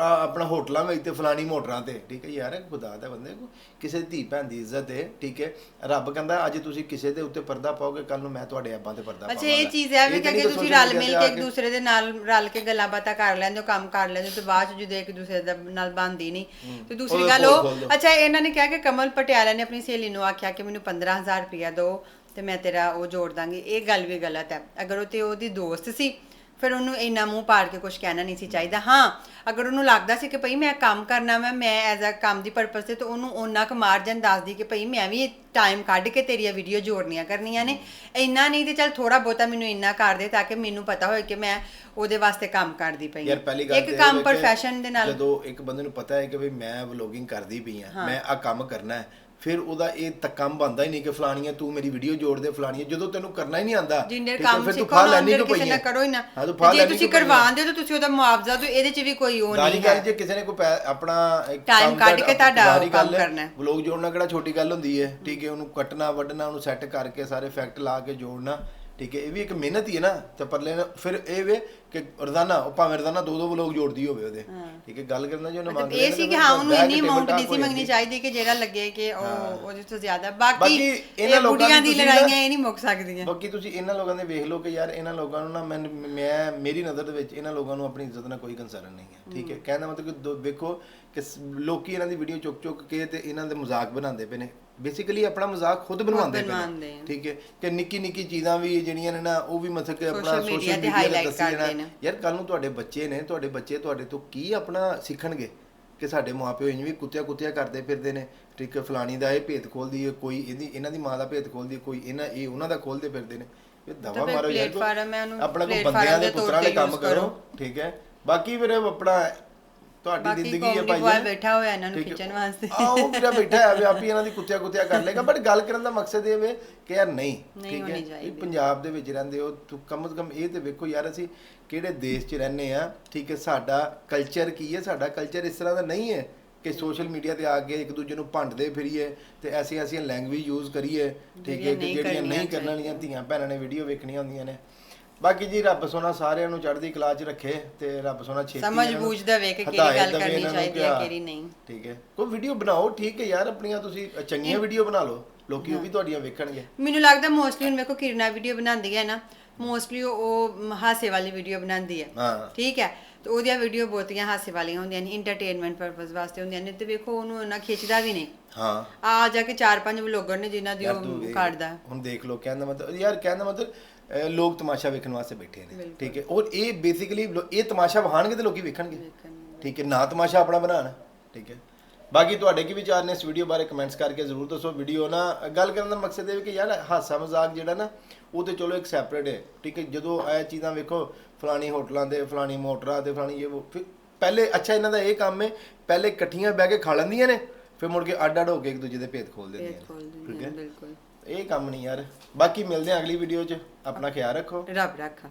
ਆਪਣਾ ਹੋਟਲਾਂ ਵਿੱਚ ਤੇ ਫਲਾਣੀ ਮੋਟਰਾਂ ਤੇ। ਠੀਕ ਹੈ ਯਾਰ ਖੁਦਾ ਦਾ ਬੰਦੇ ਕੋ ਕਿਸੇ ਦੀ ਧੀ ਭੈਣ ਦੀ ਇੱਜ਼ਤ ਹੈ। ਠੀਕ ਹੈ ਰੱਬ ਕਹਿੰਦਾ ਅੱਜ ਤੁਸੀਂ ਕਿਸੇ ਦੇ ਉੱਤੇ ਪਰਦਾ ਪਾਓਗੇ ਕੱਲ ਨੂੰ ਮੈਂ ਤੁਹਾਡੇ ਅੱਬਾਂ ਤੇ ਪਰਦਾ
ਅੱਛਾ ਇਹ ਚੀਜ਼ ਹੈ ਵੀ ਕਿ ਤੁਸੀਂ ਰਲ ਮਿਲ ਕੇ ਇੱਕ ਦੂਸਰੇ ਦੇ ਨਾਲ ਰਲ ਕੇ ਗੱਲਾਂ ਬਾਤਾਂ ਕਰ ਲੈਂਦੇ ਹੋ ਕੰਮ ਕਰ ਲੈਂਦੇ ਹੋ ਤੇ ਬਾਅਦ ਚ ਜਦੋਂ ਇੱਕ ਦੂਸਰੇ ਦਾ ਨਾਲ ਬੰਦੀ ਨਹੀਂ। ਤੇ ਦੂਸਰੀ ਗੱਲ ਉਹ। ਅੱਛਾ ਇਹਨਾਂ ਨੇ ਕਿਹਾ ਕਿ ਕਮਲ ਪਟਿਆਲਾ ਨੇ ਆਪਣੀ ਸਹੇਲੀ ਨੂੰ ਆਖਿਆ ਕਿ ਮੈਨੂੰ 15000 ਰੁਪਇਆ ਦਿਓ। ਤੇ ਮੈਂ ਤੇਰਾ ਉਹ ਜੋੜ ਦਾਂਗੀ। ਇਹ ਗੱਲ ਵੀ ਗਲਤ ਹੈ। ਅਗਰ ਉਹ ਤੇ ਉਹਦੀ ਦੋਸਤ ਸੀ ਫਿਰ ਉਹਨੂੰ ਇੰਨਾ ਮੂੰਹ ਪਾੜ ਕੇ ਕੁਝ ਕਹਿਣਾ ਨਹੀਂ ਸੀ ਚਾਹੀਦਾ। ਹਾਂ ਅਗਰ ਉਹਨੂੰ ਲੱਗਦਾ ਸੀ ਕਿ ਭਈ ਮੈਂ ਕੰਮ ਕਰਨਾ ਮੈਂ ਮੈਂ ਐਜ਼ ਅ ਕੰਮ ਦੀ ਪਰਪਸ ਤੇ ਤਾਂ ਉਹਨੂੰ ਉਹਨਾਂ ਕੁ ਮਾਰਜਨ ਦੱਸਦੀ ਕਿ ਭਈ ਮੈਂ ਵੀ ਟਾਈਮ ਕੱਢ ਕੇ ਤੇਰੀਆਂ ਵੀਡੀਓ ਜੋੜਨੀਆਂ ਕਰਨੀਆਂ ਨੇ। ਇੰਨਾ ਨਹੀਂ ਤੇ ਚੱਲ ਥੋੜਾ ਬਹੁਤਾ ਮੈਨੂੰ ਇੰਨਾ ਕਰ ਦੇ ਤਾਂ ਕਿ ਮੈਨੂੰ ਪਤਾ ਹੋਏ ਕਿ ਮੈਂ ਉਹਦੇ ਵਾਸਤੇ ਕੰਮ ਕਰਦੀ ਪਈ ਹਾਂ।
ਯਾਰ ਪਹਿਲੀ ਗੱਲ
ਇੱਕ ਕੰਮ ਪ੍ਰੋਫੈਸ਼ਨ ਦੇ ਨਾਲ
ਜਦੋਂ ਇੱਕ ਬੰਦੇ ਨੂੰ ਪਤਾ ਹੈ ਕਿ ਵੀ ਮੈਂ ਵਲੋਗਿੰਗ ਕਰਦੀ ਪਈ ਆ ਮੈਂ ਆ ਕੰਮ ਕਰਨਾ ਹੈ ਫਿਰ ਉਹਦਾ ਇਹ ਤਾਂ ਕੰਮ ਬੰਦਾ ਹੀ ਨਹੀਂ ਕਿ ਫਲਾਣੀਆਂ ਤੂੰ ਮੇਰੀ ਵੀਡੀਓ ਜੋੜ ਦੇ ਫਲਾਣੀਆਂ ਜਦੋਂ ਤੈਨੂੰ ਕਰਨਾ ਹੀ ਨਹੀਂ ਆਂਦਾ
ਜਿੰਨੇ ਕੰਮ ਸਿੱਖੋ ਨਾ
ਲੈਣੀ
ਅੰਦਰ ਕਿਸੇ ਨਾਲ? ਕਰੋ ਹੀ ਨਾ ਜੇ
ਲੈਣੀ
ਤੁਸੀਂ? ਕਰਵਾਉਂਦੇ ਹੋ ਤਾਂ ਤੁਸੀਂ ਉਹਦਾ ਮੁਆਵਜ਼ਾ ਦਿਓ ਇਹਦੇ 'ਚ ਵੀ ਕੋਈ ਉਹ ਨਹੀਂ ਹੈ
ਜੇ ਕਿਸੇ ਨੇ ਕੋਈ ਆਪਣਾ
ਕੱਢ ਕੇ ਤੁਹਾਡਾ ਕੰਮ ਕਰਨਾ ਹੈ।
ਵਲੋਗ ਜੋੜਨਾ ਕਿਹੜਾ ਛੋਟੀ ਗੱਲ ਹੁੰਦੀ ਹੈ ਠੀਕ ਹੈ ਉਹਨੂੰ ਕੱਟਣਾ ਵੱਢਣਾ ਉਹਨੂੰ ਸੈੱਟ ਕਰਕੇ ਸਾਰੇ ਫੈਕਟ ਲਾ ਕੇ ਜੋੜਨਾ ਠੀਕ ਹੈ ਇਹ ਵੀ ਇੱਕ ਮਿਹਨਤ ਹੀ ਹੈ ਨਾ ਤੇ ਪਰਲੇ ਨਾ- ਫਿਰ ਇਹ ਵੇ ਕਿ ਰੋਜ਼ਾਨਾ ਉਹ ਭਾਵੇਂ ਰੋਜ਼ਾਨਾ ਦੋ ਦੋ ਵਲੋਗ ਜੋੜਦੀ ਹੋਵੇ ਉਹਦੇ। ਠੀਕ ਹੈ ਗੱਲ ਕਰਨਾ ਜੋ ਉਹਨੇ ਮੰਗ
ਇਹ ਸੀ ਕਿ ਹਾਂ ਉਹਨੂੰ ਇੰਨੀ ਅਮਾਉਂਟ ਨਹੀਂ ਸੀ ਮੰਗਣੀ ਚਾਹੀਦੀ ਕਿ ਜਿਹੜਾ ਲੱਗੇ ਕਿ ਉਹ ਉਹਦੇ ਤੋਂ ਜ਼ਿਆਦਾ। ਬਾਕੀ
ਇਹਨਾਂ
ਇਹ
ਲੋਕਾਂ ਦੀ
ਲੜਾਈਆਂ ਇਹ ਨਹੀਂ ਮੁੱਕ ਸਕਦੀਆਂ।
ਬਾਕੀ ਤੁਸੀਂ ਇਹਨਾਂ ਲੋਕਾਂ ਦੇ ਵੇਖ ਲਓ ਕਿ ਯਾਰ ਇਹਨਾਂ ਲੋਕਾਂ ਨੂੰ ਨਾ ਮੈਂ ਮੈਂ ਮੇਰੀ ਨਜ਼ਰ ਦੇ ਵਿੱਚ ਇਹਨਾਂ ਲੋਕਾਂ ਨੂੰ ਆਪਣੀ ਇੱਜ਼ਤ ਨਾਲ ਕੋਈ ਕੰਸਰਨ ਨਹੀਂ ਹੈ। ਠੀਕ ਹੈ ਕਹਿਣ ਦਾ ਮਤਲਬ ਕਿ ਵੇਖੋ ਕਿ ਲੋਕੀ ਇਹਨਾਂ ਦੀ ਵੀਡੀਓ ਚੁੱਕ ਚੁੱਕ ਕੇ ਤੇ ਇਹਨਾਂ ਦੇ ਮਜ਼ਾਕ ਬਣਾਉਂਦੇ ਪਏ ਨੇ। ਬੇਸਿਕਲੀ ਆਪਣਾ ਮਜ਼ਾਕ ਖੁਦ ਬਣਵਾਉਂਦੇ ਨੇ। ਠੀਕ ਹੈ? ਕਿ ਨਿੱਕੀ ਨਿੱਕੀ ਚੀਜ਼ਾਂ ਵੀ ਜਿਹੜੀਆਂ ਨੇ ਨਾ ਉਹ ਵੀ ਮਤਲਬ ਕਿ ਆਪਣਾ ਸੋਸ਼ਲ
ਤੇ
ਮੀਡੀਆ ਤੇ
highlight
ਦੱਸੀ
ਕਰਦੇ
ਜਾਣਾ
ਨੇ।
ਯਾਰ ਕੱਲ ਨੂੰ ਤੁਹਾਡੇ ਬੱਚੇ ਨੇ ਤੁਹਾਡੇ ਬੱਚੇ ਤੁਹਾਡੇ ਤੋਂ ਕੀ ਆਪਣਾ ਸਿੱਖਣਗੇ? ਕਿ ਸਾਡੇ ਮਾਪਿਓ ਇੰਜ ਵੀ ਕੁੱਤਿਆ ਕੁੱਤਿਆ ਕਰਦੇ ਫਿਰਦੇ ਨੇ। ਠੀਕ ਹੈ ਫਲਾਣੀ ਦਾ ਇਹ ਭੇਤ ਖੋਲਦੀ ਹੈ ਕੋਈ ਇਹਦੀ ਇਹਨਾਂ ਦੀ ਮਾਂ ਦਾ ਭੇਤ ਖੋਲਦੀ ਹੈ ਕੋਈ ਇਹਨਾਂ ਇਹ ਉਹਨਾਂ ਦਾ ਖੋਲਦੇ ਫਿਰਦੇ ਨੇ। ਇਹ ਦਵਾ
ਫਿਰ
ਮਾਰੋ ਯਾਰ
platform ਹੈ, ਉਹਨੂੰ
ਆਪਣਾ ਕੋਈ
platform
ਬੰਦਿਆਂ ਦੇ
ਦੇ ਤੌਰ
ਪੁੱਤਰਾਂ ਦੇ
ਤੇ
ਕੰਮ
use
ਕਰੋ
ਕਰੋ।
ਠੀਕ ਹੈ? ਬਾਕੀ ਫਿਰ ਆਪਣਾ ਤੁਹਾਡੀ
ਬਾਕੀ
ਜ਼ਿੰਦਗੀ ਹੈ ਭਾਈ ਜਾਨ।
ਬੈਠਾ ਹੋਇਆ ਇਹਨਾਂ ਨੂੰ। ਖਿੱਚਣ ਵਾਸਤੇ।
ਉਹ ਮੇਰਾ ਬੈਠਾ ਹੈ ਵੀ ਆਪ ਹੀ ਇਹਨਾਂ ਦੀ ਕੁੱਤਿਆ ਕੁੱਤਿਆ ਕਰ ਲੇਗਾ ਬਟ ਗੱਲ ਕਰਨ ਦਾ ਮਕਸਦ ਇਹ ਵੇ ਕਿ ਯਾਰ ਨਹੀਂ ਠੀਕ ਹੈ। ਵੀ ਪੰਜਾਬ ਦੇ ਵਿੱਚ ਰਹਿੰਦੇ ਹੋ ਤੂੰ ਕਮ ਕਮ ਇਹ ਤੇ ਵੇਖੋ ਯਾਰ ਅਸੀਂ ਕਿਹੜੇ ਦੇਸ਼ 'ਚ ਰਹਿੰਦੇ ਆ ਠੀਕ ਹੈ ਸਾਡਾ ਕਲਚਰ ਕੀ ਹੈ ਸਾਡਾ ਕਲਚਰ ਇਸ ਤਰ੍ਹਾਂ ਦਾ ਨਹੀਂ ਹੈ ਕਿ ਸੋਸ਼ਲ ਮੀਡੀਆ ਤੇ ਆ ਕੇ ਇੱਕ ਦੂਜੇ ਨੂੰ ਭੰਡਦੇ ਫਿਰੀਏ ਤੇ ਐਸੀ ਐਸੀਆਂ ਲੈਂਗੁਏਜ ਯੂਜ਼ ਕਰੀਏ ਠੀਕ ਹੈ
ਜਿਹੜੀਆਂ
ਕਿ
ਨਹੀਂ
ਜਿਹੜੀਆਂ ਨਹੀਂ ਕਰਨ ਵਾਲੀਆਂ ਧੀਆਂ ਭੈਣਾਂ ਨੇ ਵੀਡੀਓ ਵੇਖਣੀਆਂ ਹੁੰਦੀਆਂ ਨੇ ਬਾਕੀ ਜੀ ਰੱਬ ਸੋਨਾ ਸਾਰਿਆਂ ਨੂੰ ਚੜ੍ਹਦੀ ਕਲਾ 'ਚ ਰੱਖੇ ਤੇ ਰੱਬ ਸੋਨਾ ਛੇਤੀ
ਸਮਝ
ਇਹਨਾਂ ਨੂੰ
ਬੂਝ ਦਾ ਵੇਖ ਕੇ ਕਿਹੜੀ
ਹਦਾਇਤ
ਗੱਲ
ਦੇਵੇ
ਕਰਨੀ
ਇਹਨਾਂ ਨੂੰ
ਚਾਹੀਦੀ ਹੈ, ਕਿਹੜੀ ਨਹੀਂ।
ਠੀਕ ਹੈ। ਕੋਈ ਵੀਡੀਓ ਬਣਾਓ ਠੀਕ ਹੈ ਯਾਰ ਆਪਣੀਆਂ ਤੁਸੀਂ ਚੰਗੀਆਂ ਵੀਡੀਓ ਬਣਾ ਲਓ। ਲੋਕੀ ਉਹ ਵੀ ਤੁਹਾਡੀਆਂ ਵੇਖਣਗੇ।
ਮੈਨੂੰ ਲੱਗਦਾ ਮੋਸਟਲੀ ਹੁਣ ਮੇਰੇ ਕੋ ਕਿਰਨਾ ਵੀਡੀਓ ਬਣਾਉਂਦੀ ਹੈ ਨਾ ਮੋਸਟਲੀ ਉਹ ਹਾਸੇ ਵਾਲੀ ਵੀਡੀਓ ਬਣਾਉਂਦੀ ਹੈ।
ਹਾਂ।
ਠੀਕ ਹੈ ਤੇ ਉਹਦੀਆਂ ਵੀਡੀਓ ਬਹੁਤੀਆਂ ਹਾਸੇ ਵਾਲੀਆਂ ਹੁੰਦੀਆਂ ਨੇ ਐਂਟਰਟੇਨਮੈਂਟ ਪਰਪਸ ਵਾਸਤੇ ਹੁੰਦੀਆਂ ਨੇ ਤੇ ਵੇਖੋ ਉਹਨੂੰ ਉਹਨਾਂ ਖਿੱਚਦਾ ਵੀ ਨਹੀਂ।
ਹਾਂ।
ਆ ਜਾ ਕੇ ਚਾਰ ਪੰਜ ਵਲੋਗਰ ਨੇ ਜਿਨ੍ਹਾਂ ਦੀ
ਯਾਰ ਤੂੰ
ਉਹ
ਵੇਖ,
ਕੱਢਦਾ
ਹੁਣ ਦੇਖ ਲਓ ਕਹਿੰਦਾ ਮਤਲਬ ਯਾਰ ਕਹਿੰਦਾ ਮਤਲਬ ਲੋਕ ਤਮਾਸ਼ਾ ਵੇਖਣ ਵਾਸਤੇ ਬੈਠੇ ਨੇ। ਠੀਕ ਹੈ। ਔਰ ਇਹ ਬੇਸਿਕਲੀ ਇਹ ਤਮਾਸ਼ਾ ਵਹਾਣਗੇ ਤੇ ਲੋਕੀ ਵੇਖਣਗੇ। ਠੀਕ ਹੈ। ਨਾ ਤਮਾਸ਼ਾ ਆਪਣਾ ਬਣਾਣ ਠੀਕ ਹੈ। ਬਾਕੀ ਤੁਹਾਡੇ ਕੀ ਵਿਚਾਰ ਨੇ ਇਸ ਵੀਡੀਓ ਬਾਰੇ ਕਮੈਂਟਸ ਕਰਕੇ ਜ਼ਰੂਰ ਦੱਸੋ। ਵੀਡੀਓ ਨਾ ਗੱਲ ਕਰਨ ਦਾ ਮਕਸਦ ਇਹ ਹੈ ਕਿ ਯਾਰ ਹਾਸਾ ਮਜ਼ਾਕ ਜਿਹੜਾ ਨਾ ਉਹ ਤੇ ਚਲੋ ਇੱਕ ਸੈਪਰੇਟ ਹੈ। ਠੀਕ ਹੈ। ਜਦੋਂ ਇਹ ਚੀਜ਼ਾਂ ਵੇਖੋ ਫਲਾਣੀ ਹੋਟਲਾਂ ਦੇ ਫਲਾਣੀ ਮੋਟਰਾਂ ਤੇ ਫਲਾਣੀ ਇਹ ਪਹਿਲੇ ਅੱਛਾ ਇਹਨਾਂ ਦਾ ਇਹ ਕੰਮ ਹੈ ਪਹਿਲੇ ਇਕੱਠੀਆਂ ਬਹਿ ਕੇ ਖਾ ਲੈਂਦੀਆਂ ਨੇ ਫਿਰ ਮੁੜ ਕੇ ਅੱਡ ਅੱਡ ਹੋ ਕੇ ਇੱਕ ਦੂਜੇ ਦੇ ਭੇਤ ਖੋਲ ਦਿੰਦੀਆਂ ਨੇ। ਠੀਕ ਹੈ।
ਬਿਲਕੁਲ।
ਇਹ ਕੰਮ ਨਹੀਂ ਯਾਰ। ਬਾਕੀ ਮਿਲਦੇ ਆ ਅਗਲੀ ਵੀਡੀਓ 'ਚ। ਆਪਣਾ ਖਿਆਲ ਰੱਖੋ।
ਰੱਬ ਰੱਖਾ।